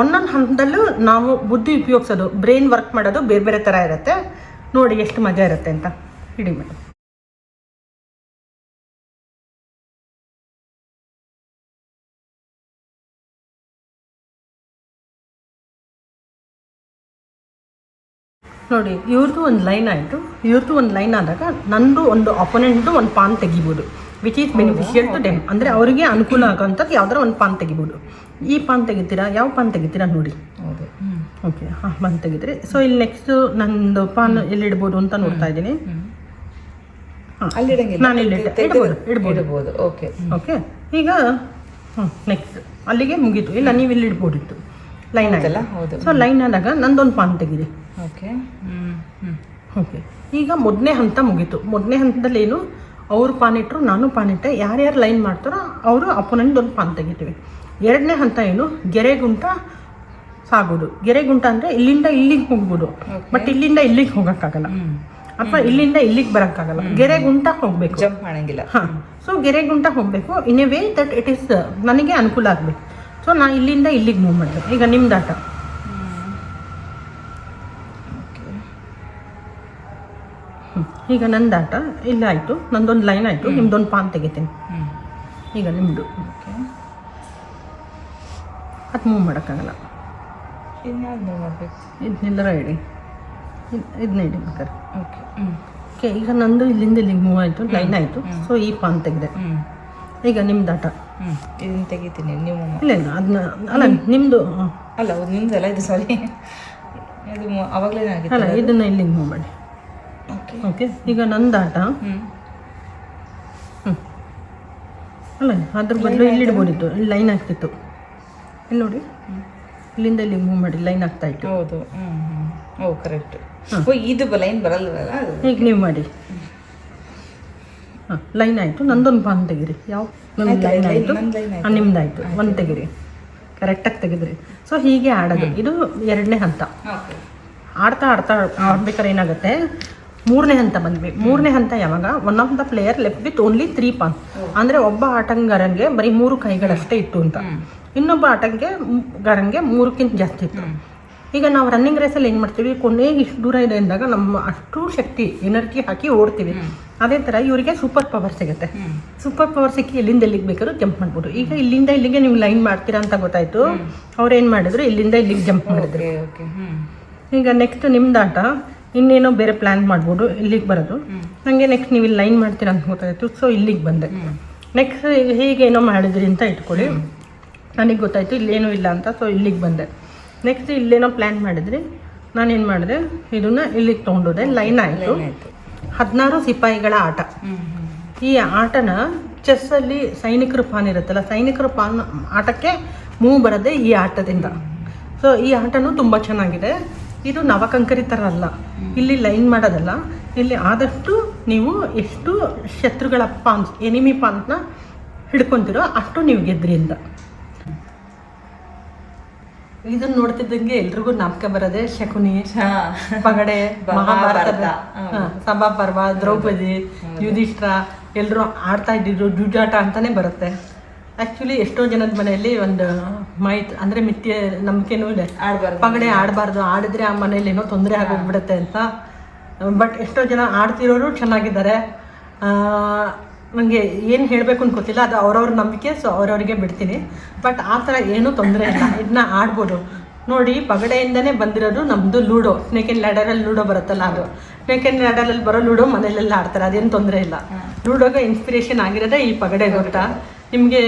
ಒಂದೊಂದು ಹಂತದಲ್ಲೂ ನಾವು ಬುದ್ಧಿ ಉಪಯೋಗಿಸೋದು ಬ್ರೈನ್ ವರ್ಕ್ ಮಾಡೋದು ಬೇರೆ ಬೇರೆ ಥರ ಇರುತ್ತೆ. ನೋಡಿ ಎಷ್ಟು ಮಜಾ ಇರುತ್ತೆ ಅಂತ. ಇಡಿ ಮೇಡಮ್ ನೋಡಿ ಇವ್ರದ್ದು ಒಂದು ಲೈನ್ ಆಯಿತು. ಇವ್ರದ್ದು ಒಂದು ಲೈನ್ ಆದಾಗ ನಂದು ಒಂದು ಅಪೋನೆಂಟ್ದು ಒಂದು ಪಾನ್ ತೆಗಿಬೋದು which is beneficial to them ಅಂದರೆ ಅವರಿಗೆ ಅನುಕೂಲ ಆಗೋಂಥದ್ದು ಯಾವ್ದಾರ ಒಂದು ಪಾನ್ ತೆಗಿಬೋದು. ಈ ಪಾನ್ ತೆಗಿತೀರಾ ಯಾವ ಪಾನ್ ತೆಗಿತೀರಾ ನೋಡಿ. ಓಕೆ ಹಾಂ ಪಾನ್ ತೆಗಿದ್ರಿ. ಸೊ ಇಲ್ಲಿ ನೆಕ್ಸ್ಟು ನಂದು ಪಾನ್ ಎಲ್ಲಿ ಇಡ್ಬೋದು ಅಂತ ನೋಡ್ತಾ ಇದ್ದೀನಿ. ಅಲ್ಲಿಡಂಗಿಲ್ಲ ನಾನು ಇಲ್ಲಿ. ಇಡ್ಬೋದು ಇಡ್ಬೋದು. ಇಡ್ಬೋದು. ಓಕೆ ಓಕೆ ಈಗ ಹ್ಞೂ ನೆಕ್ಸ್ಟ್ ಅಲ್ಲಿಗೆ ಮುಗೀತು. ಇಲ್ಲ ನೀವು ಇಲ್ಲಿ ಇಡ್ಬೋದಿತ್ತು. ಲೈನ್ ಆಗಲ್ಲ ಆಯ್ತಲ್ಲ ಹೌದು. ಸೊ ಲೈನ್ ಆದಾಗ ನಂದೊಂದು ಪಾನ್ ತೆಗೀರಿ. ಓಕೆ ಓಕೆ ಈಗ ಮೊದಲನೇ ಹಂತ ಮುಗೀತು. ಮೊದಲನೇ ಹಂತದಲ್ಲಿ ಏನು? ಅವರು ಪಾನ್ ಇಟ್ಟರು ನಾನು ಪಾನ್ ಇಟ್ಟೆ. ಯಾರ್ಯಾರು ಲೈನ್ ಮಾಡ್ತಾರೋ ಅವರು ಅಪೋನೆಂಟ್ ಒಂದು ಪಾನ್ ತೆಗಿತೀವಿ. ಎರಡನೇ ಹಂತ ಏನು? ಗೆರೆಗುಂಟ ಸಾಗೋದು ಗೆರೆಗುಂಟ ಅಂದರೆ ಇಲ್ಲಿಂದ ಇಲ್ಲಿಗೆ ಹೋಗ್ಬೋದು. ಬಟ್ ಇಲ್ಲಿಂದ ಇಲ್ಲಿಗೆ ಹೋಗೋಕ್ಕಾಗಲ್ಲ. ಅಥವಾ ಇಲ್ಲಿಂದ ಇಲ್ಲಿಗೆ ಬರೋಕ್ಕಾಗಲ್ಲ. ಗೆರೆಗುಂಟ ಹೋಗ್ಬೇಕು. ಜಂಪ್ ಮಾಡಂಗಿಲ್ಲ. ಹಾಂ. ಸೊ ಗೆರೆ ಗುಂಟ ಹೋಗಬೇಕು in a way that it is ನನಗೆ ಅನುಕೂಲ ಆಗಬೇಕು. ಸೊ ನಾನು ಇಲ್ಲಿಂದ ಇಲ್ಲಿಗೆ ಮೂವ್ ಮಾಡ್ತೇನೆ. ಈಗ ನಿಮ್ದು ಆಟ. ಈಗ ನಂದು ಆಟ ಇಲ್ಲ ಆಯಿತು. ನಂದೊಂದು ಲೈನ್ ಆಯಿತು. ನಿಮ್ದೊಂದು ಪಾನ್ ತೆಗಿತೀನಿ. ಈಗ ನಿಮ್ಮದು ಓಕೆ ಅದು ಮೂವ್ ಮಾಡೋಕ್ಕಾಗಲ್ಲ. ಇನ್ಯಾವ್ದು ಮೂವ್ ಮಾಡಬೇಕು. ಇದನ್ನೆಲ್ಲರ ಇಡಿ ಇದನ್ನ ನೀಡಿ ಓಕೆ ಹ್ಞೂ ಓಕೆ ಈಗ ನಂದು ಇಲ್ಲಿಂದ ಇಲ್ಲಿಗೆ ಮೂವ್ ಆಯಿತು ಲೈನ್ ಆಯಿತು. ಸೊ ಈ ಪಾನ್ ತೆಗೆದೆ. ಹ್ಞೂ ಈಗ ನಿಮ್ದು ಆಟ. ಇದನ್ನ ತೆಗಿತೀನಿ ನೀವು ಇಲ್ಲ ಇಲ್ಲ ಅದನ್ನ ಅಲ್ಲ ನಿಮ್ಮದು ಅಲ್ಲ ನಿಮ್ಮದಲ್ಲ ನಿಮ್ದಲ್ಲ ಇದು ಸಾರಿ ಇದು ಅವಾಗಲೇ ಅಲ್ಲ ಇದನ್ನು ಇಲ್ಲಿಗೆ ಮೂವ್ ಮಾಡಿ. ಓಕೆ ಓಕೆ ಈಗ ನಂದು ಆಟ. ಅಲ್ಲ ಅದ್ರ ಬದಲು ಇಲ್ಲಿ ಇಡ್ಬೋದಿತ್ತು ಇಲ್ಲಿ ಲೈನ್ ಆಗ್ತಿತ್ತು. ಇಲ್ಲಿ ನೋಡಿ. ಇಲ್ಲಿಂದ ಇಲ್ಲಿ ಮೂವ್ ಮಾಡಿ ಲೈನ್ ಆಗ್ತಾ ಇತ್ತು. ಹೌದು ಹ್ಞೂ ಹ್ಞೂ ಓ ಕರೆಕ್ಟ್ ಓ ಇದು ಲೈನ್ ಬರಲ್ವಲ್ಲ ಈಗ ನೀವು ಮಾಡಿ. ಹಾಂ ಲೈನ್ ಆಯಿತು. ನಂದೊಂದು ಪಾನ್ ತೆಗಿರಿ. ಯಾವ? ನಂದು ಲೈನ್ ಆಯಿತು ನಂದ್ ಆಯ್ತು. ನಿಮ್ದು ಆಯಿತು. ಒಂದು ತೆಗಿರಿ. ಕರೆಕ್ಟಾಗಿ ತೆಗೆದ್ರಿ. ಸೊ ಹೀಗೆ ಆಡೋದು. ಇದು ಎರಡನೇ ಹಂತ. ಆಡ್ತಾ ಆಡ್ತಾ ಆಡ್ಬೇಕಾದ್ರೆ ಏನಾಗುತ್ತೆ? ಮೂರನೇ ಹಂತ ಬಂದ್ವಿ. ಮೂರನೇ ಹಂತ ಯಾವಾಗ? One of the player left with only three pawn ಅಂದರೆ ಒಬ್ಬ ಆಟಗಾರಂಗೆ ಬರೀ ಮೂರು ಕೈಗಳಷ್ಟೇ ಇತ್ತು ಅಂತ. ಇನ್ನೊಬ್ಬ ಆಟಂಗೆ ಗಾರಂಗೆ ಮೂರಕ್ಕಿಂತ ಜಾಸ್ತಿ ಇತ್ತು. ಈಗ ನಾವು ರನ್ನಿಂಗ್ ರೇಸಲ್ಲಿ ಏನು ಮಾಡ್ತೀವಿ? ಕೊನೆಗೆ ಇಷ್ಟು ದೂರ ಇದೆ ಅಂದಾಗ ನಮ್ಮ ಅಷ್ಟು ಶಕ್ತಿ ಎನರ್ಜಿ ಹಾಕಿ ಓಡ್ತೀವಿ. ಅದೇ ಥರ ಇವರಿಗೆ ಸೂಪರ್ ಪವರ್ ಸಿಗುತ್ತೆ. ಸೂಪರ್ ಪವರ್ ಸಿಕ್ಕಿ ಎಲ್ಲಿಂದ ಎಲ್ಲಿಗೆ ಬೇಕಾದ್ರೂ ಜಂಪ್ ಮಾಡ್ಬೋದು. ಈಗ ಇಲ್ಲಿಂದ ಇಲ್ಲಿಗೆ ನೀವು ಲೈನ್ ಮಾಡ್ತೀರಾ ಅಂತ ಗೊತ್ತಾಯಿತು. ಅವ್ರು ಏನು ಮಾಡಿದ್ರು? ಇಲ್ಲಿಂದ ಇಲ್ಲಿಗೆ ಜಂಪ್ ಮಾಡಿದ್ರು. ಈಗ ನೆಕ್ಸ್ಟ್ ನಿಮ್ದು ಆಟ. ಇನ್ನೇನೋ ಬೇರೆ ಪ್ಲ್ಯಾನ್ ಮಾಡ್ಬೋದು. ಇಲ್ಲಿಗೆ ಬರೋದು? ನನಗೆ ನೆಕ್ಸ್ಟ್ ನೀವು ಇಲ್ಲಿ ಲೈನ್ ಮಾಡ್ತೀರಾ ಅಂತ ಗೊತ್ತಾಯಿತು. ಸೊ ಇಲ್ಲಿಗೆ ಬಂದೆ. ನೆಕ್ಸ್ಟ್ ಹೀಗೇನೋ ಮಾಡಿದ್ರಿ ಅಂತ ಇಟ್ಕೊಳ್ಳಿ. ನನಗೆ ಗೊತ್ತಾಯಿತು ಇಲ್ಲೇನೂ ಇಲ್ಲ ಅಂತ. ಸೊ ಇಲ್ಲಿಗೆ ಬಂದೆ. ನೆಕ್ಸ್ಟ್ ಇಲ್ಲೇನೋ ಪ್ಲ್ಯಾನ್ ಮಾಡಿದ್ರಿ ನಾನೇನು ಮಾಡಿದೆ? ಇದನ್ನ ಇಲ್ಲಿಗೆ ತೊಗೊಂಡೋದೆ. ಲೈನ್ ಆಯಿತು. ಹದಿನಾರು ಸಿಪಾಯಿಗಳ ಆಟ. ಈ ಆಟನ ಚೆಸ್ಸಲ್ಲಿ ಸೈನಿಕರ ಪಾನ್ ಇರುತ್ತಲ್ಲ ಸೈನಿಕರ ಪಾನ್ ಆಟಕ್ಕೆ ಮೂವ್ ಬರೋದೇ ಈ ಆಟದಿಂದ. ಸೊ ಈ ಆಟನೂ ತುಂಬ ಚೆನ್ನಾಗಿದೆ. ಇದು ನವಕಂಕರಿ ಥರ ಅಲ್ಲ. ಇಲ್ಲಿ ಲೈನ್ ಮಾಡೋದಲ್ಲ. ಇಲ್ಲಿ ಆದಷ್ಟು ನೀವು ಎಷ್ಟು ಶತ್ರುಗಳ ಪಾನ್ಸ್ ಎನಿಮಿ ಪಾನ್ಸ್ನ ಹಿಡ್ಕೊತಿರೋ ಅಷ್ಟು ನೀವು ಗೆದ್ರಿ ಅಂತ. ಇದನ್ನ ನೋಡ್ತಿದ್ದಂಗೆ ಎಲ್ರಿಗೂ ನಾಮಕ ಬರೋದೇ ಶಕುನಿ ಪಗಡೆ ಮಹಾಭಾರತ. ಸಭಾ ಪರ್ವ ಸಭಾಪರ್ವ ದ್ರೌಪದಿ ಯುಧಿಷ್ಠ ಎಲ್ಲರೂ ಆಡ್ತಾ ಇದ್ದಿದ್ರು ಜುಜಾಟ ಅಂತಾನೆ ಬರುತ್ತೆ. ಆಕ್ಚುಲಿ ಎಷ್ಟೋ ಜನದ ಮನೆಯಲ್ಲಿ ಒಂದು ಮಾಹಿತಿ ಅಂದ್ರೆ ಮಿತ್ಯ ನಂಬಿಕೆನೂ ಇದೆ. ಪಗಡೆ ಆಡಬಾರ್ದು ಆಡಿದ್ರೆ ಆ ಮನೇಲಿ ಏನೋ ತೊಂದರೆ ಆಗೋಗ್ಬಿಡುತ್ತೆ ಅಂತ. ಬಟ್ ಎಷ್ಟೋ ಜನ ಆಡ್ತಿರೋರು ಚೆನ್ನಾಗಿದ್ದಾರೆ. ನನಗೆ ಏನು ಹೇಳಬೇಕು ಅಂತ ಗೊತ್ತಿಲ್ಲ ಅದು ಅವ್ರವ್ರ ನಂಬಿಕೆ ಸೊ ಅವ್ರವ್ರಿಗೆ ಬಿಡ್ತೀನಿ. ಬಟ್ ಆ ಥರ ಏನೂ ತೊಂದರೆ ಇಲ್ಲ. ಇದನ್ನ ಆಡ್ಬೋದು. ನೋಡಿ ಪಗಡೆಯಿಂದನೇ ಬಂದಿರೋದು ನಮ್ಮದು ಲೂಡೋ. ಸ್ನೇಕ್ ಆ್ಯಂಡ್ ಲ್ಯಾಡರಲ್ಲಿ ಲೂಡೋ ಬರುತ್ತಲ್ಲ ಅದು. ಸ್ನೇಕ್ ಆ್ಯಂಡ್ ಲ್ಯಾಡರಲ್ಲಿ ಬರೋ ಲೂಡೋ ಮನೇಲೆಲ್ಲ ಆಡ್ತಾರೆ. ಅದೇನು ತೊಂದರೆ ಇಲ್ಲ. ಲೂಡೋಗೆ ಇನ್ಸ್ಪಿರೇಷನ್ ಆಗಿರೋದೇ ಈ ಪಗಡೆ ಗೊತ್ತಾ? ನಿಮಗೆ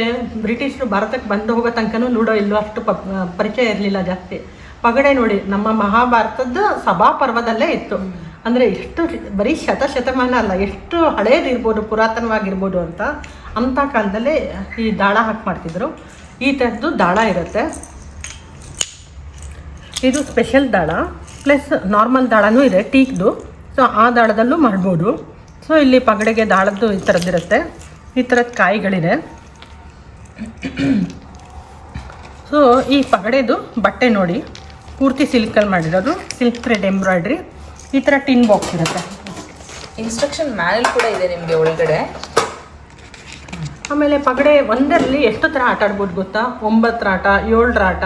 ಬ್ರಿಟಿಷರು ಭಾರತಕ್ಕೆ ಬಂದು ಹೋಗೋ ತನಕನೂ ಲೂಡೋ ಇಲ್ಲೋ ಅಷ್ಟು ಪ ಪರಿಚಯ ಇರಲಿಲ್ಲ ಜಾಸ್ತಿ. ಪಗಡೆ ನೋಡಿ ನಮ್ಮ ಮಹಾಭಾರತದ ಸಭಾ ಪರ್ವದಲ್ಲೇ ಇತ್ತು ಅಂದರೆ ಎಷ್ಟು ಬರೀ ಶತಶತಮಾನ ಅಲ್ಲ, ಎಷ್ಟು ಹಳೇದಿರ್ಬೋದು, ಪುರಾತನವಾಗಿರ್ಬೋದು ಅಂತ ಅಂಥ ಕಾಲದಲ್ಲೇ ಈ ದಾಳ ಹಾಕಿ ಮಾಡ್ತಿದ್ರು. ಈ ಥರದ್ದು ದಾಳ ಇರುತ್ತೆ. ಇದು ಸ್ಪೆಷಲ್ ದಾಳ ಪ್ಲಸ್ ನಾರ್ಮಲ್ ದಾಳನೂ ಇದೆ ಟೀಕ್ದು ಸೊ ಆ ದಾಳದಲ್ಲೂ ಮಾಡ್ಬೋದು. ಸೊ ಇಲ್ಲಿ ಪಗಡೆಗೆ ದಾಳದ್ದು ಈ ಥರದ್ದಿರುತ್ತೆ ಈ ಥರದ ಕಾಯಿಗಳಿದೆ. ಸೊ ಈ ಪಗಡೆದು ಬಟ್ಟೆ ನೋಡಿ. ಪೂರ್ತಿ ಸಿಲ್ಕಲ್ಲಿ ಮಾಡಿರೋದು ಸಿಲ್ಕ್ ಥ್ರೆಡ್ ಎಂಬ್ರಾಯ್ಡ್ರಿ ಈ ಥರ ಟಿನ್ ಬಾಕ್ಸ್ ಇರುತ್ತೆ. ಇನ್ಸ್ಟ್ರಕ್ಷನ್ ಮ್ಯಾನಲ್ ಕೂಡ ಇದೆ ನಿಮಗೆ ಒಳಗಡೆ. ಆಮೇಲೆ ಪಗಡೆ ಒಂದರಲ್ಲಿ ಎಷ್ಟು ಥರ ಆಟ ಆಡ್ಬೋದು ಗೊತ್ತಾ? ಒಂಬತ್ತರ ಆಟ ಏಳರ ಆಟ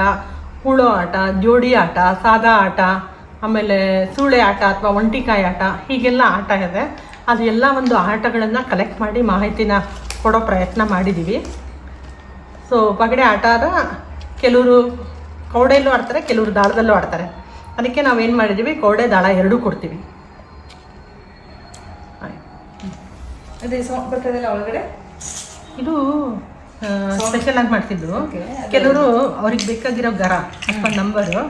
ಹುಳು ಆಟ ಜೋಡಿ ಆಟ ಸಾದಾ ಆಟ ಆಮೇಲೆ ಸೂಳೆ ಆಟ ಅಥವಾ ಒಂಟಿಕಾಯಿ ಆಟ ಹೀಗೆಲ್ಲ ಆಟ ಇದೆ. ಅದು ಎಲ್ಲ ಒಂದು ಆಟಗಳನ್ನು ಕಲೆಕ್ಟ್ ಮಾಡಿ ಮಾಹಿತಿನ ಕೊಡೋ ಪ್ರಯತ್ನ ಮಾಡಿದ್ದೀವಿ ಸೊ ಪಗಡೆ ಆಟ ಕೆಲವರು ಕೌಡೆಯಲ್ಲೂ ಆಡ್ತಾರೆ ಕೆಲವರು ದಾಳದಲ್ಲೂ ಆಡ್ತಾರೆ. ಅದಕ್ಕೆ ನಾವೇನು ಮಾಡಿದ್ದೀವಿ ಕೋಡೆ ದಾಳ ಎರಡೂ ಕೊಡ್ತೀವಿ. ಅದೇ ಬರ್ತದಲ್ಲ ಒಳಗಡೆ? ಇದು ಸ್ಪೆಷಲ್ ಆಗಿ ಮಾಡ್ತಿದ್ದು. ಕೆಲವರು ಅವ್ರಿಗೆ ಬೇಕಾಗಿರೋ ಗರ ಅಥವಾ ನಂಬರು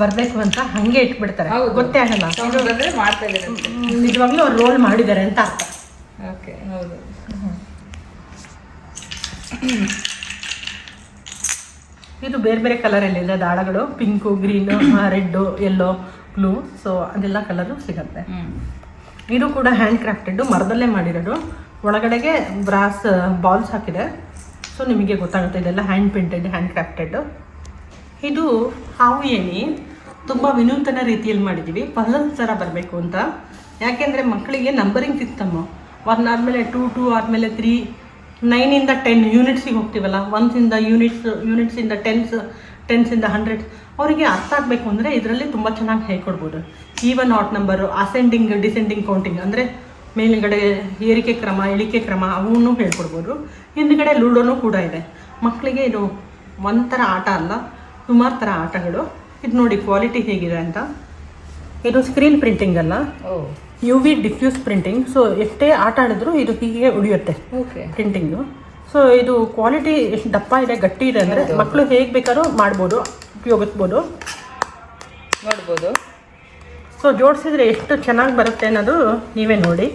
ಬರಬೇಕು ಅಂತ ಹಂಗೆ ಇಟ್ಬಿಡ್ತಾರೆ. ಗೊತ್ತೇ ಆಗಲ್ಲ. ನಿಜವಾಗ್ಲೂ ಅವ್ರು ರೋಲ್ ಮಾಡಿದ್ದಾರೆ ಅಂತ ಅರ್ಥ. ಓಕೆ ಹೌದು. ಇದು ಬೇರೆ ಬೇರೆ ಕಲರಲ್ಲಿ ಇದೆ. ದಾಳಗಳು pink green red yellow blue so ಅದೆಲ್ಲ ಕಲರು ಸಿಗುತ್ತೆ. ಇದು ಕೂಡ ಹ್ಯಾಂಡ್ ಕ್ರಾಫ್ಟೆಡ್ ಮರದಲ್ಲೇ ಮಾಡಿರೋದು. ಒಳಗಡೆಗೆ ಬ್ರಾಸ್ ಬಾಲ್ಸ್ ಹಾಕಿದೆ. ಸೊ ನಿಮಗೆ ಗೊತ್ತಾಗುತ್ತೆ ಇದೆಲ್ಲ ಹ್ಯಾಂಡ್ ಪೇಂಟೆಡ್ ಹ್ಯಾಂಡ್ ಕ್ರಾಫ್ಟೆಡ್ ಇದು ಹಾವು ಏಣಿ ತುಂಬ ವಿನೂತನ ರೀತಿಯಲ್ಲಿ ಮಾಡಿದ್ದೀವಿ. ಪಜಲ್ ಥರ ಬರಬೇಕು ಅಂತ. ಯಾಕೆಂದರೆ ಮಕ್ಕಳಿಗೆ ನಂಬರಿಂಗ್ ಸಿಸ್ಟಮ್ಮು ಒನ್ ಆದಮೇಲೆ ಟೂ ಟೂ ಆದಮೇಲೆ ತ್ರೀ ನೈನಿಂದ ಟೆನ್ ಯೂನಿಟ್ಸಿಗೆ ಹೋಗ್ತೀವಲ್ಲ? ಒನ್ಸಿಂದ ಯೂನಿಟ್ಸ್ ಯೂನಿಟ್ಸಿಂದ ಟೆನ್ಸ್ ಟೆನ್ಸಿಂದ ಹಂಡ್ರೆಡ್ ಅವರಿಗೆ ಅರ್ಥ ಆಗಬೇಕು ಅಂದರೆ ಇದರಲ್ಲಿ ತುಂಬ ಚೆನ್ನಾಗಿ ಹೇಳ್ಕೊಡ್ಬೋದು. Even odd number ascending descending counting ಅಂದರೆ ಮೇಲುಗಡೆ ಏರಿಕೆ ಕ್ರಮ, ಇಳಿಕೆ ಕ್ರಮ ಅವನ್ನೂ ಹೇಳ್ಕೊಡ್ಬೋದು. ಹಿಂದುಗಡೆ ಲೂಡೋನೂ ಕೂಡ ಇದೆ. ಮಕ್ಕಳಿಗೆ ಇದು ಒಂಥರ ಆಟ ಅಲ್ಲ, ಸುಮಾರು ಥರ ಆಟಗಳು. ಇದು ನೋಡಿ ಕ್ವಾಲಿಟಿ ಹೇಗಿದೆ ಅಂತ. ಇದು ಸ್ಕ್ರೀನ್ ಪ್ರಿಂಟಿಂಗ್ ಅಲ್ಲ. ಓ. U V diffuse printing so ಎಷ್ಟೇ ಆಟ ಆಡಿದ್ರು ಇದು ಹೀಗೆ ಉಳಿಯುತ್ತೆ ಪ್ರಿಂಟಿಂಗು ಸೊ ಇದು ಕ್ವಾಲಿಟಿ ಎಷ್ಟು ದಪ್ಪ ಇದೆ ಗಟ್ಟಿ ಇದೆ ಅಂದರೆ ಮಕ್ಕಳು ಹೇಗೆ ಬೇಕಾದ್ರೂ ಮಾಡ್ಬೋದು ಉಪಯೋಗಿಸ್ಬೋದು. ನೋಡ್ಬೋದು ಸೊ ಜೋಡಿಸಿದ್ರೆ ಎಷ್ಟು ಚೆನ್ನಾಗಿ ಬರುತ್ತೆ ಅನ್ನೋದು ನೀವೇ ನೋಡಿ.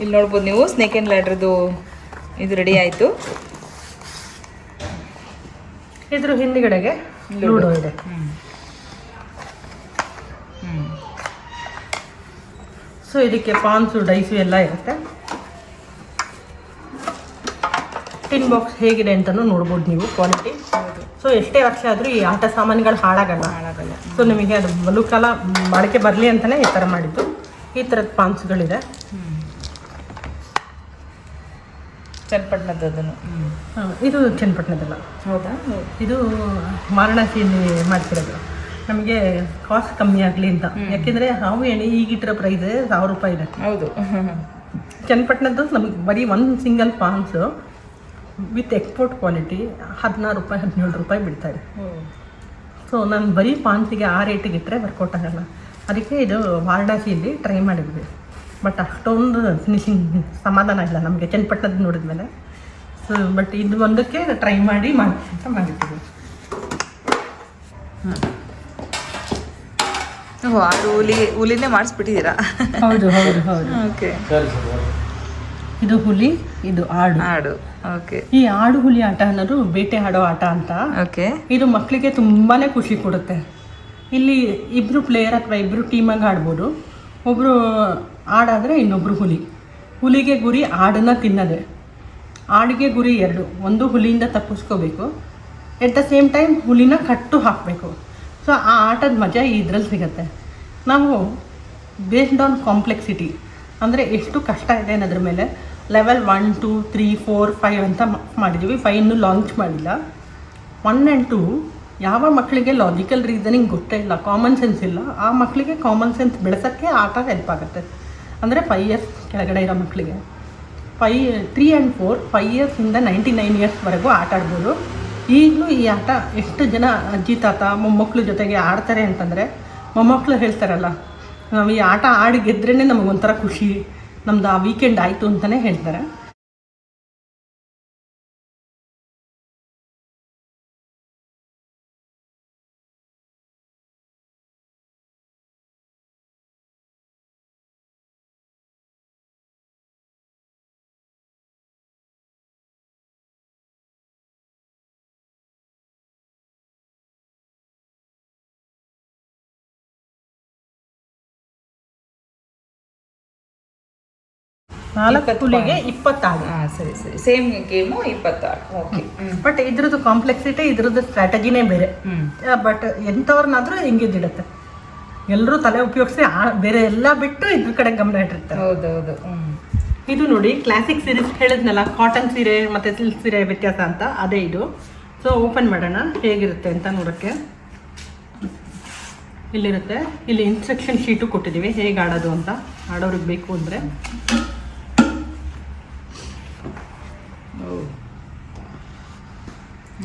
ಇಲ್ಲಿ ನೋಡ್ಬೋದು ನೀವು ಸ್ನೇಕ್ ಆ್ಯಂಡ್ ಲ್ಯಾಡ್ರದ್ದು ಇದು ರೆಡಿ ಆಯಿತು. ಇದ್ರ ಹಿಂದ್ಗಡೆಗೆ ಲೂಡೋ ಇದೆ. ಸೊ ಇದಕ್ಕೆ ಪಾನ್ಸು ಡೈಸು ಎಲ್ಲ ಇರುತ್ತೆ. ಟಿನ್ ಬಾಕ್ಸ್ ಹೇಗಿದೆ ಅಂತಲೂ ನೋಡ್ಬೋದು ನೀವು ಕ್ವಾಲಿಟಿ. ಸೊ ಎಷ್ಟೇ ವರ್ಷ ಆದರೂ ಈ ಆಟ ಸಾಮಾನುಗಳು ಹಾಳಾಗಲ್ಲ. ಹಾಳಾಗಲ್ಲ. ಸೊ ನಿಮಗೆ ಅದು ಬಲು ಕಾಲ ಬಾಳಿಕೆ ಬರಲಿ ಅಂತಲೇ ಈ ಥರ ಮಾಡಿದ್ದು. ಈ ಥರದ ಪಾನ್ಸ್ಗಳಿದೆ ಹ್ಞೂ ಚನ್ನಪಟ್ಟಣದ್ದು ಅದನ್ನು ಇದು ಚನ್ನಪಟ್ಟಣದಲ್ಲ. ಹೌದಾ? ಇದು ವಾರಣಾಸಿಯಲ್ಲಿ ಮಾಡ್ತಿರೋದು. ನಮಗೆ ಕಾಸ್ಟ್ ಕಮ್ಮಿ ಆಗಲಿ ಅಂತ. ಯಾಕೆಂದರೆ ಹಾವು ಎಣ್ಣೆ ಈಗಿಟ್ಟಿರೋ ಪ್ರೈಸ್ ಸಾವಿರ ರೂಪಾಯಿ ಇದೆ. ಹೌದು. ಚನ್ನಪಟ್ಟಣದ್ದು ನಮಗೆ ಬರೀ ಒಂದು single pawns with export quality ಹದಿನಾರು ರೂಪಾಯಿ ಹದಿನೇಳು ರೂಪಾಯಿ ಬಿಡ್ತಾರೆ ಸೊ ನಾನು ಬರೀ ಪಾನ್ಸಿಗೆ ಆ ರೇಟಿಗೆ ಇಟ್ಟರೆ ವರ್ಕೌಟ್ ಆಗಲ್ಲ. ಅದಕ್ಕೆ ಇದು ವಾರಣಾಸಿಯಲ್ಲಿ ಟ್ರೈ ಮಾಡಿದ್ವಿ. ಬಟ್ ಅಷ್ಟೊಂದು ಫಿನಿಶಿಂಗ್ ಸಮಾಧಾನ ಇಲ್ಲ ನಮಗೆ ಚನ್ನಪಟ್ಟಣದ ನೋಡಿದ್ಮೇಲೆ. ಸೊ ಬಟ್ ಇದು ಒಂದಕ್ಕೆ ಟ್ರೈ ಮಾಡಿ ಮಾಡಿ ಅಂತ ಮಾಡಿದ್ದೀವಿ. ಹುಲಿ ಹುಲಿನೇ ಮಾಡಿಸ್ಬಿಟ್ಟಿದ್ದೀರಾ? ಹೌದು ಹೌದು ಹೌದು. ಓಕೆ. ಇದು ಹುಲಿ ಇದು ಆಡು. ಆಡು ಓಕೆ. ಈ ಆಡು ಹುಲಿ ಆಟ ಅನ್ನೋದು ಬೇಟೆ ಆಡೋ ಆಟ ಅಂತ. ಓಕೆ. ಇದು ಮಕ್ಕಳಿಗೆ ತುಂಬಾನೇ ಖುಷಿ ಕೊಡುತ್ತೆ. ಇಲ್ಲಿ ಇಬ್ರು ಪ್ಲೇಯರ್ ಅಥವಾ ಇಬ್ರು ಟೀಮಾಗಿ ಆಡ್ಬೋದು. ಒಬ್ಬರು ಆಡಾದರೆ ಇನ್ನೊಬ್ಬರು ಹುಲಿ. ಹುಲಿಗೆ ಗುರಿ ಆಡನ್ನು ತಿನ್ನೋದೆ. ಆಡಿಗೆ ಗುರಿ ಎರಡು. ಒಂದು ಹುಲಿಯಿಂದ ತಪ್ಪಿಸ್ಕೋಬೇಕು. ಎಟ್ ದ ಸೇಮ್ ಟೈಮ್ ಹುಲಿನ ಕಟ್ಟು ಹಾಕಬೇಕು. ಸೊ ಆ ಆಟದ ಮಜಾ ಇದ್ರಲ್ಲಿ ಸಿಗುತ್ತೆ. ನಾವು ಬೇಸ್ಡ್ ಆನ್ ಕಾಂಪ್ಲೆಕ್ಸಿಟಿ ಅಂದರೆ ಎಷ್ಟು ಕಷ್ಟ ಇದೆ ಅನ್ನೋದ್ರ ಮೇಲೆ level one two three four five ಅಂತ ಮಾಡಿದ್ದೀವಿ ಫೈವ್ ಇನ್ನೂ ಲಾಂಚ್ ಮಾಡಿಲ್ಲ. ಒನ್ ಆ್ಯಂಡ್ ಟು ಯಾವ ಮಕ್ಕಳಿಗೆ ಲಾಜಿಕಲ್ ರೀಸನಿಂಗ್ ಗೊತ್ತೇ ಇಲ್ಲ ಕಾಮನ್ ಸೆನ್ಸ್ ಇಲ್ಲ, ಆ ಮಕ್ಕಳಿಗೆ ಕಾಮನ್ ಸೆನ್ಸ್ ಬೆಳೆಸೋಕ್ಕೆ ಆಟ ಹೆಲ್ಪ್ ಆಗುತ್ತೆ. ಅಂದರೆ ಫೈವ್ ಇಯರ್ಸ್ ಕೆಳಗಡೆ ಇರೋ ಮಕ್ಕಳಿಗೆ. Five three and four five ಇಯರ್ಸಿಂದ ninety nine ಇಯರ್ಸ್ವರೆಗೂ ಆಟ ಆಡ್ಬೋದು. ಈಗಲೂ ಈ ಆಟ ಎಷ್ಟು ಜನ ಅಜ್ಜಿ, ತಾತ ಮೊಮ್ಮಕ್ಕಳು ಜೊತೆಗೆ ಆಡ್ತಾರೆ ಅಂತಂದರೆ ಮೊಮ್ಮಕ್ಕಳು ಹೇಳ್ತಾರಲ್ಲ, ನಾವು ಈ ಆಟ ಆಡಿ ಗೆದ್ರೇ ನಮಗೊಂಥರ ಖುಷಿ, ನಮ್ದು ಆ ವೀಕೆಂಡ್ ಆಯಿತು ಅಂತಲೇ ಹೇಳ್ತಾರೆ. ನಾಲ್ಕು ತುಳಿಗೆ ಇಪ್ಪತ್ತಾರು. ಹಾಂ ಸರಿ ಸರಿ. ಸೇಮ್ ಗೇಮು ಇಪ್ಪತ್ತಾರು. ಓಕೆ ಬಟ್ ಇದ್ರದ್ದು ಕಾಂಪ್ಲೆಕ್ಸಿಟಿ ಇದ್ರದ್ದು ಸ್ಟ್ರಾಟಜಿನೇ ಬೇರೆ. ಹ್ಞೂ ಬಟ್ ಎಂಥವ್ರನ್ನಾದ್ರೂ ಎಂಗೇಜಿಡುತ್ತೆ ಎಲ್ಲರೂ ತಲೆ ಉಪಯೋಗಿಸಿ ಬೇರೆ ಎಲ್ಲ ಬಿಟ್ಟು ಇದ್ರ ಕಡೆ ಗಮನ ಇಟ್ಟಿರ್ತಾರೆ. ಹೌದು ಹ್ಞೂ ಇದು ನೋಡಿ ಕ್ಲಾಸಿಕ್ ಸೀರೀಸ್ ಹೇಳಿದ್ನಲ್ಲ ಕಾಟನ್ ಸೀರೆ ಮತ್ತು ಸಿಲ್ಕ್ ಸೀರೆ ವ್ಯತ್ಯಾಸ ಅಂತ ಅದೇ ಇದು. ಸೊ ಓಪನ್ ಮಾಡೋಣ. ಹೇಗಿರುತ್ತೆ ಅಂತ ನೋಡೋಕ್ಕೆ. ಇಲ್ಲಿರುತ್ತೆ. ಇಲ್ಲಿ ಇನ್ಸ್ಟ್ರಕ್ಷನ್ ಶೀಟು ಕೊಟ್ಟಿದ್ದೀವಿ. ಹೇಗೆ ಆಡೋದು ಅಂತ. ಆಡೋರಿಗೆ ಬೇಕು ಅಂದರೆ.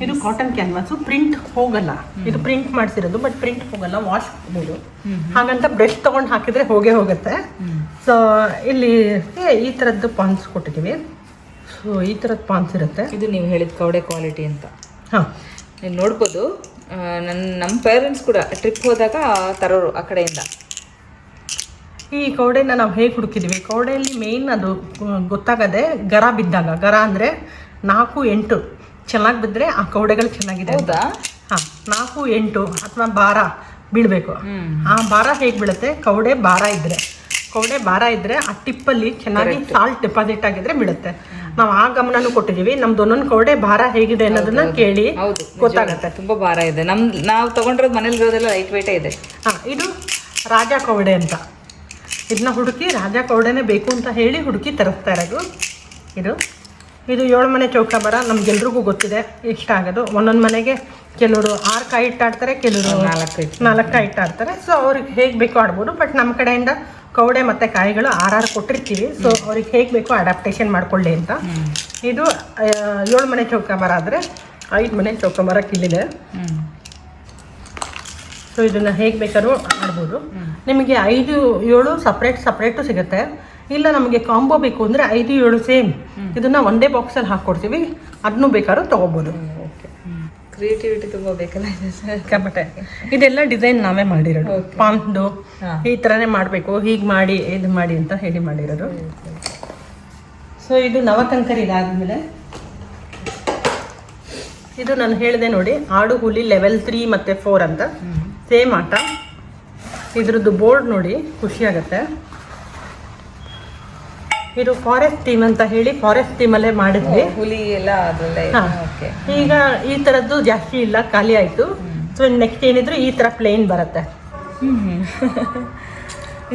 ಇದು ಕಾಟನ್ ಕ್ಯಾನ್ವಾಸು ಪ್ರಿಂಟ್ ಹೋಗಲ್ಲ. ಇದು ಪ್ರಿಂಟ್ ಮಾಡಿಸಿರೋದು ಬಟ್ ಪ್ರಿಂಟ್ ಹೋಗಲ್ಲ ವಾಶ್ ಹಾಗಂತ ಬ್ರಷ್ ತೊಗೊಂಡು ಹಾಕಿದ್ರೆ ಹೋಗೇ ಹೋಗುತ್ತೆ. ಸೊ ಇಲ್ಲಿ ಈ ಥರದ್ದು ಪಾನ್ಸ್ ಕೊಟ್ಟಿದ್ದೀವಿ ಸೊ ಈ ಥರದ್ದು ಪಾನ್ಸ್ ಇರುತ್ತೆ. ಇದು ನೀವು ಹೇಳಿದ ಕೌಡೆ ಕ್ವಾಲಿಟಿ ಅಂತ. ಹಾಂ. ನೀವು ನೋಡ್ಬೋದು. ನನ್ನ ನಮ್ಮ ಪೇರೆಂಟ್ಸ್ ಕೂಡ ಟ್ರಿಪ್ ಹೋದಾಗ ತರೋರು ಆ ಕಡೆಯಿಂದ. ಈ ಕೌಡೆನ ನಾವು ಹೇಗೆ ಹುಡುಕಿದ್ವಿ? ಕೌಡೆಯಲ್ಲಿ ಮೇಯ್ನ್ ಅದು ಗೊತ್ತಾಗದೆ ಗರ ಬಿದ್ದಾಗ. ಗರ ಅಂದರೆ ನಾಲ್ಕು ಎಂಟು. ಚೆನ್ನಾಗಿ ಬಿದ್ದರೆ ಆ ಕೌಡೆಗಳು ಚೆನ್ನಾಗಿದೆ ಹೌದಾ? ಹಾಂ ನಾಲ್ಕು ಎಂಟು ಅಥವಾ ಭಾರ ಬೀಳಬೇಕು. ಆ ಭಾರ ಹೇಗೆ ಬೀಳುತ್ತೆ? ಕೌಡೆ ಭಾರ ಇದ್ದರೆ ಕೌಡೆ ಭಾರ ಇದ್ದರೆ ಆ ಟಿಪ್ಪಲ್ಲಿ ಚೆನ್ನಾಗಿ ಸಾಲ್ಟ್ ಡೆಪಾಸಿಟ್ ಆಗಿದ್ರೆ ಬೀಳುತ್ತೆ. ನಾವು ಆ ಗಮನನೂ ಕೊಟ್ಟಿದ್ದೀವಿ ನಮ್ದು ಒಂದೊಂದು ಕೌಡೆ ಭಾರ ಹೇಗಿದೆ ಅನ್ನೋದನ್ನ ಕೇಳಿ ಗೊತ್ತಾಗುತ್ತೆ. ತುಂಬ ಭಾರ ಇದೆ. ನಮ್ ನಾವು ತಗೊಂಡಿರೋದು ಮನೇಲಿ ಇರೋದೆಲ್ಲ ಲೈಟ್ ವೇಟೇ ಇದೆ. ಹಾಂ ಇದು ರಾಜ ಕೌಡೆ ಅಂತ. ಇದನ್ನ ಹುಡುಕಿ ರಾಜ ಕೌಡೆನೇ ಬೇಕು ಅಂತ ಹೇಳಿ ಹುಡುಕಿ ತರಿಸ್ತಾ ಇರೋದು. ಇದು. ಇದು ಏಳು ಮನೆ ಚೌಕಾಬಾರ ನಮ್ಗೆಲ್ರಿಗೂ ಗೊತ್ತಿದೆ ಇಷ್ಟ ಆಗೋದು. ಒಂದೊಂದು ಮನೆಗೆ ಕೆಲವರು ಆರು ಕಾಯಿ ಇಟ್ಟಾಡ್ತಾರೆ ಕೆಲವರು ನಾಲ್ಕು ನಾಲ್ಕು ಕಾಯಿ ಇಟ್ಟಾಡ್ತಾರೆ ಸೊ ಅವ್ರಿಗೆ ಹೇಗೆ ಬೇಕೋ ಆಡ್ಬೋದು. ಬಟ್ ನಮ್ಮ ಕಡೆಯಿಂದ ಕೌಡೆ ಮತ್ತು ಕಾಯಿಗಳು ಆರಾರು ಕೊಟ್ಟಿರ್ತೀವಿ. ಸೊ ಅವ್ರಿಗೆ ಹೇಗೆ ಬೇಕೋ ಅಡಾಪ್ಟೇಷನ್ ಮಾಡ್ಕೊಳ್ಳಿ ಅಂತ. ಇದು ಏಳು ಮನೆ ಚೌಕಾಬಾರ ಆದರೆ ಐದು ಮನೆ ಚೌಕ ಮರ ಹ್ಮ್. ಸೊ ಇದನ್ನು ಹೇಗೆ ಬೇಕಾದ್ರೂ ಆಡ್ಬೋದು. ನಿಮಗೆ ಐದು ಏಳು ಸಪ್ರೇಟ್ ಸಪ್ರೇಟು ಸಿಗುತ್ತೆ. ಇಲ್ಲ ನಮಗೆ ಕಾಂಬೋ ಬೇಕು ಅಂದರೆ ಐದು ಏಳು ಸೇಮ್ ಇದನ್ನು ಒಂದೇ ಬಾಕ್ಸಲ್ಲಿ ಹಾಕ್ಕೊಡ್ತೀವಿ ಅದನ್ನು ಬೇಕಾದ್ರೂ ತೊಗೋಬೋದು. ಓಕೆ ಕ್ರಿಯೇಟಿವಿಟಿ ತುಂಬಾ ಬೇಕಲ್ಲ ಇದೆ ಸರ್. ಕಪಟೆ ಇದೆಲ್ಲ ಡಿಸೈನ್ ನಾವೇ ಮಾಡಿರೋದು. ಪಾನ್ದು ಈ ಥರನೇ ಮಾಡಬೇಕು. ಹೀಗೆ ಮಾಡಿ ಇದು ಮಾಡಿ ಅಂತ ಹೇಳಿ ಮಾಡಿರೋದು. ಸೊ ಇದು ನವಕಂಕರ್ ಇದಾದ್ಮೇಲೆ. ಇದು ನಾನು ಹೇಳಿದೆ ನೋಡಿ ಆಡು ಹುಲಿ ಲೆವೆಲ್ ತ್ರೀ ಮತ್ತು ಫೋರ್ ಅಂತ. ಸೇಮ್ ಆಟ. ಇದ್ರದ್ದು ಬೋರ್ಡ್ ನೋಡಿ ಖುಷಿ ಆಗುತ್ತೆ. ಇದು ಫಾರೆಸ್ಟ್ ಥೀಮ್ ಅಂತ ಹೇಳಿ ಫಾರೆಸ್ಟ್ ಟೀಮಲ್ಲೇ ಮಾಡಿದ್ವಿ. ಹುಲಿ ಎಲ್ಲ ಅದ್ರಲ್ಲೇ. ಹಾ. ಓಕೆ ಈಗ ಈ ಥರದ್ದು ಜಾಸ್ತಿ ಇಲ್ಲ ಖಾಲಿ ಆಯಿತು. ಸೊ ನೆಕ್ಸ್ಟ್ ಏನಿದ್ರು ಈ ಥರ ಪ್ಲೇನ್ ಬರುತ್ತೆ.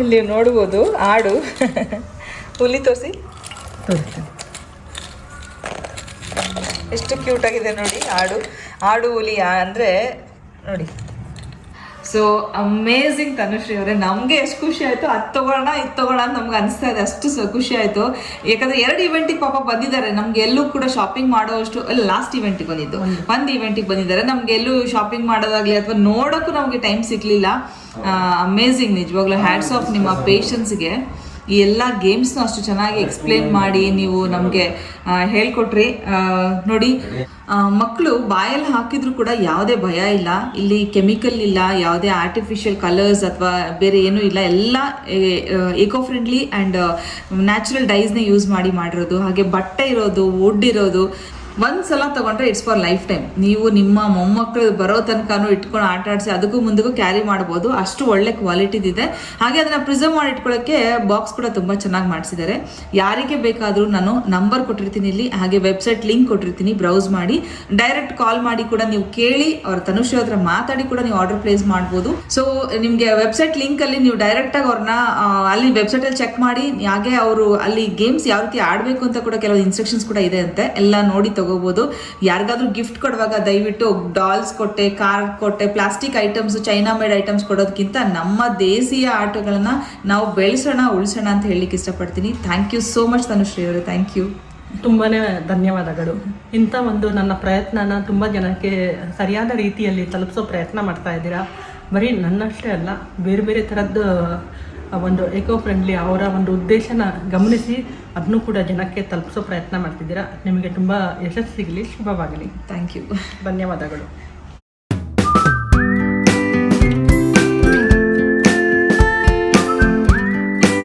ಇಲ್ಲಿ ನೋಡ್ಬೋದು ಆಡು. ಹುಲಿ ತೋರಿಸಿ. ಎಷ್ಟು ಕ್ಯೂಟ್ ಆಗಿದೆ ನೋಡಿ ಆಡು. ಆಡು ಹುಲಿ ಅಂದ್ರೆ ನೋಡಿ. ಸೊ ಅಮೇಝಿಂಗ್ ತನುಶ್ರೀ ಅವರೇ. ನಮಗೆ ಎಷ್ಟು ಖುಷಿ ಆಯಿತು ಅದು ತೊಗೊಳ್ಳೋಣ ಇದು ತೊಗೊಳ್ಳೋಣ ಅಂತ ನಮ್ಗೆ ಅನಿಸ್ತಾ ಇದೆ. ಅಷ್ಟು ಸ ಖುಷಿ ಆಯಿತು. ಯಾಕಂದರೆ ಎರಡು ಇವೆಂಟಿಗೆ ಪಾಪ ಬಂದಿದ್ದಾರೆ. ನಮ್ಗೆ ಎಲ್ಲೂ ಕೂಡ ಶಾಪಿಂಗ್ ಮಾಡೋವಷ್ಟು ಅಲ್ಲಿ ಲಾಸ್ಟ್ ಇವೆಂಟಿಗೆ ಬಂದಿದ್ದು. ಒಂದು ಇವೆಂಟಿಗೆ ಬಂದಿದ್ದಾರೆ. ನಮ್ಗೆ ಎಲ್ಲೂ ಶಾಪಿಂಗ್ ಮಾಡೋದಾಗಲಿ ಅಥವಾ ನೋಡೋಕ್ಕೂ ನಮಗೆ ಟೈಮ್ ಸಿಗಲಿಲ್ಲ. ಅಮೇಝಿಂಗ್ ನಿಜವಾಗ್ಲೂ. ಹ್ಯಾಟ್ಸ್ ಆಫ್ ನಿಮ್ಮ ಪೇಷನ್ಸ್ಗೆ ಈ ಎಲ್ಲ ಗೇಮ್ಸ್ನ ಅಷ್ಟು ಚೆನ್ನಾಗಿ ಎಕ್ಸ್ಪ್ಲೇನ್ ಮಾಡಿ ನೀವು ನಮಗೆ ಹೇಳ್ಕೊಟ್ರಿ. ನೋಡಿ ಮಕ್ಕಳು ಬಾಯಲ್ಲಿ ಹಾಕಿದ್ರು ಕೂಡ ಯಾವುದೇ ಭಯ ಇಲ್ಲ. ಇಲ್ಲಿ ಕೆಮಿಕಲ್ ಇಲ್ಲ, ಯಾವುದೇ ಆರ್ಟಿಫಿಷಿಯಲ್ ಕಲರ್ಸ್ ಅಥವಾ ಬೇರೆ ಏನೂ ಇಲ್ಲ. ಎಲ್ಲ ಎಕೋ ಫ್ರೆಂಡ್ಲಿ ಆ್ಯಂಡ್ ನ್ಯಾಚುರಲ್ ಡೈಸ್ನ ಯೂಸ್ ಮಾಡಿ ಮಾಡಿರೋದು. ಹಾಗೆ ಬಟ್ಟೆ ಇರೋದು ಇರೋದು ಒಂದು ಸಲ ತಗೊಂಡ್ರೆ ಇಟ್ಸ್ ಫಾರ್ ಲೈಫ್ ಟೈಮ್ ನೀವು ನಿಮ್ಮ ಮೊಮ್ಮಕ್ಕಳು ಬರೋ ತನಕನೂ ಇಟ್ಕೊಂಡು ಆಟ ಆಡಿಸಿ ಅದಕ್ಕೂ ಮುಂದಕ್ಕೂ ಕ್ಯಾರಿ ಮಾಡ್ಬೋದು. ಅಷ್ಟು ಒಳ್ಳೆ ಕ್ವಾಲಿಟಿದಿದೆ ಹಾಗೆ ಅದನ್ನ ಪ್ರಿಸರ್ವ್ ಮಾಡಿ ಇಟ್ಕೊಳ್ಳೋಕ್ಕೆ ಬಾಕ್ಸ್ ಕೂಡ ತುಂಬಾ ಚೆನ್ನಾಗಿ ಮಾಡಿಸಿದ್ದಾರೆ. ಯಾರಿಗೆ ಬೇಕಾದರೂ ನಾನು ನಂಬರ್ ಕೊಟ್ಟಿರ್ತೀನಿ ಇಲ್ಲಿ. ಹಾಗೆ ವೆಬ್ಸೈಟ್ ಲಿಂಕ್ ಕೊಟ್ಟಿರ್ತೀನಿ. ಬ್ರೌಸ್ ಮಾಡಿ. ಡೈರೆಕ್ಟ್ ಕಾಲ್ ಮಾಡಿ ಕೂಡ ನೀವು ಕೇಳಿ, ಅವ್ರ ತನುಶ್ರೀ ಹತ್ರ ಮಾತಾಡಿ ಕೂಡ ನೀವು ಆರ್ಡರ್ ಪ್ಲೇಸ್ ಮಾಡ್ಬೋದು. ಸೊ ನಿಮಗೆ ವೆಬ್ಸೈಟ್ ಲಿಂಕ್ ಅಲ್ಲಿ ನೀವು ಡೈರೆಕ್ಟ್ ಆಗಿ ಅವ್ರನ್ನ ಅಲ್ಲಿ ವೆಬ್ಸೈಟ್ ಅಲ್ಲಿ ಚೆಕ್ ಮಾಡಿ. ಹಾಗೆ ಅವರು ಅಲ್ಲಿ ಗೇಮ್ಸ್ ಯಾವ ರೀತಿ ಆಡಬೇಕು ಅಂತ ಕೂಡ ಕೆಲವು ಇನ್ಸ್ಟ್ರಕ್ಷನ್ಸ್ ಕೂಡ ಇದೆ ಅಂತೆ. ಎಲ್ಲ ನೋಡಿ ತಗೋಬಹುದು ಯಾರಿಗಾದರೂ ಗಿಫ್ಟ್ ಕೊಡುವಾಗ ದಯವಿಟ್ಟು ಡಾಲ್ಸ್ ಕೊಟ್ಟೆ ಕಾರ್ ಕೊಟ್ಟೆ plastic items China made items ಕೊಡೋದಕ್ಕಿಂತ ನಮ್ಮ ದೇಸಿಯ ಆಟಗಳನ್ನು ನಾವು ಬೆಳೆಸೋಣ, ಉಳಿಸೋಣ ಅಂತ ಹೇಳಲಿಕ್ಕೆ ಇಷ್ಟಪಡ್ತೀನಿ. Thank you so much Tanushree ಅವರು. ಥ್ಯಾಂಕ್ ಯು ತುಂಬಾ ಧನ್ಯವಾದಗಳು. ಇಂಥ ಒಂದು ನನ್ನ ಪ್ರಯತ್ನನ ತುಂಬ ಜನಕ್ಕೆ ಸರಿಯಾದ ರೀತಿಯಲ್ಲಿ ತಲುಪಿಸೋ ಪ್ರಯತ್ನ ಮಾಡ್ತಾ ಇದ್ದೀರಾ? ಬರೀ ನನ್ನಷ್ಟೇ ಅಲ್ಲ, ಬೇರೆ ಬೇರೆ ಥರದ್ದು ಒಂದು ಎಕೋ ಫ್ರೆಂಡ್ಲಿ ಅವರ ಒಂದು ಉದ್ದೇಶನ ಗಮನಿಸಿ ಅದನ್ನು ಕೂಡ ಜನಕ್ಕೆ ತಲುಪಿಸೋ ಪ್ರಯತ್ನ ಮಾಡ್ತಿದ್ದೀರಾ? ನಿಮಗೆ ತುಂಬ ಯಶಸ್ಸು ಸಿಗಲಿ ಶುಭವಾಗಲಿ. ಥ್ಯಾಂಕ್ ಯು ಧನ್ಯವಾದಗಳು.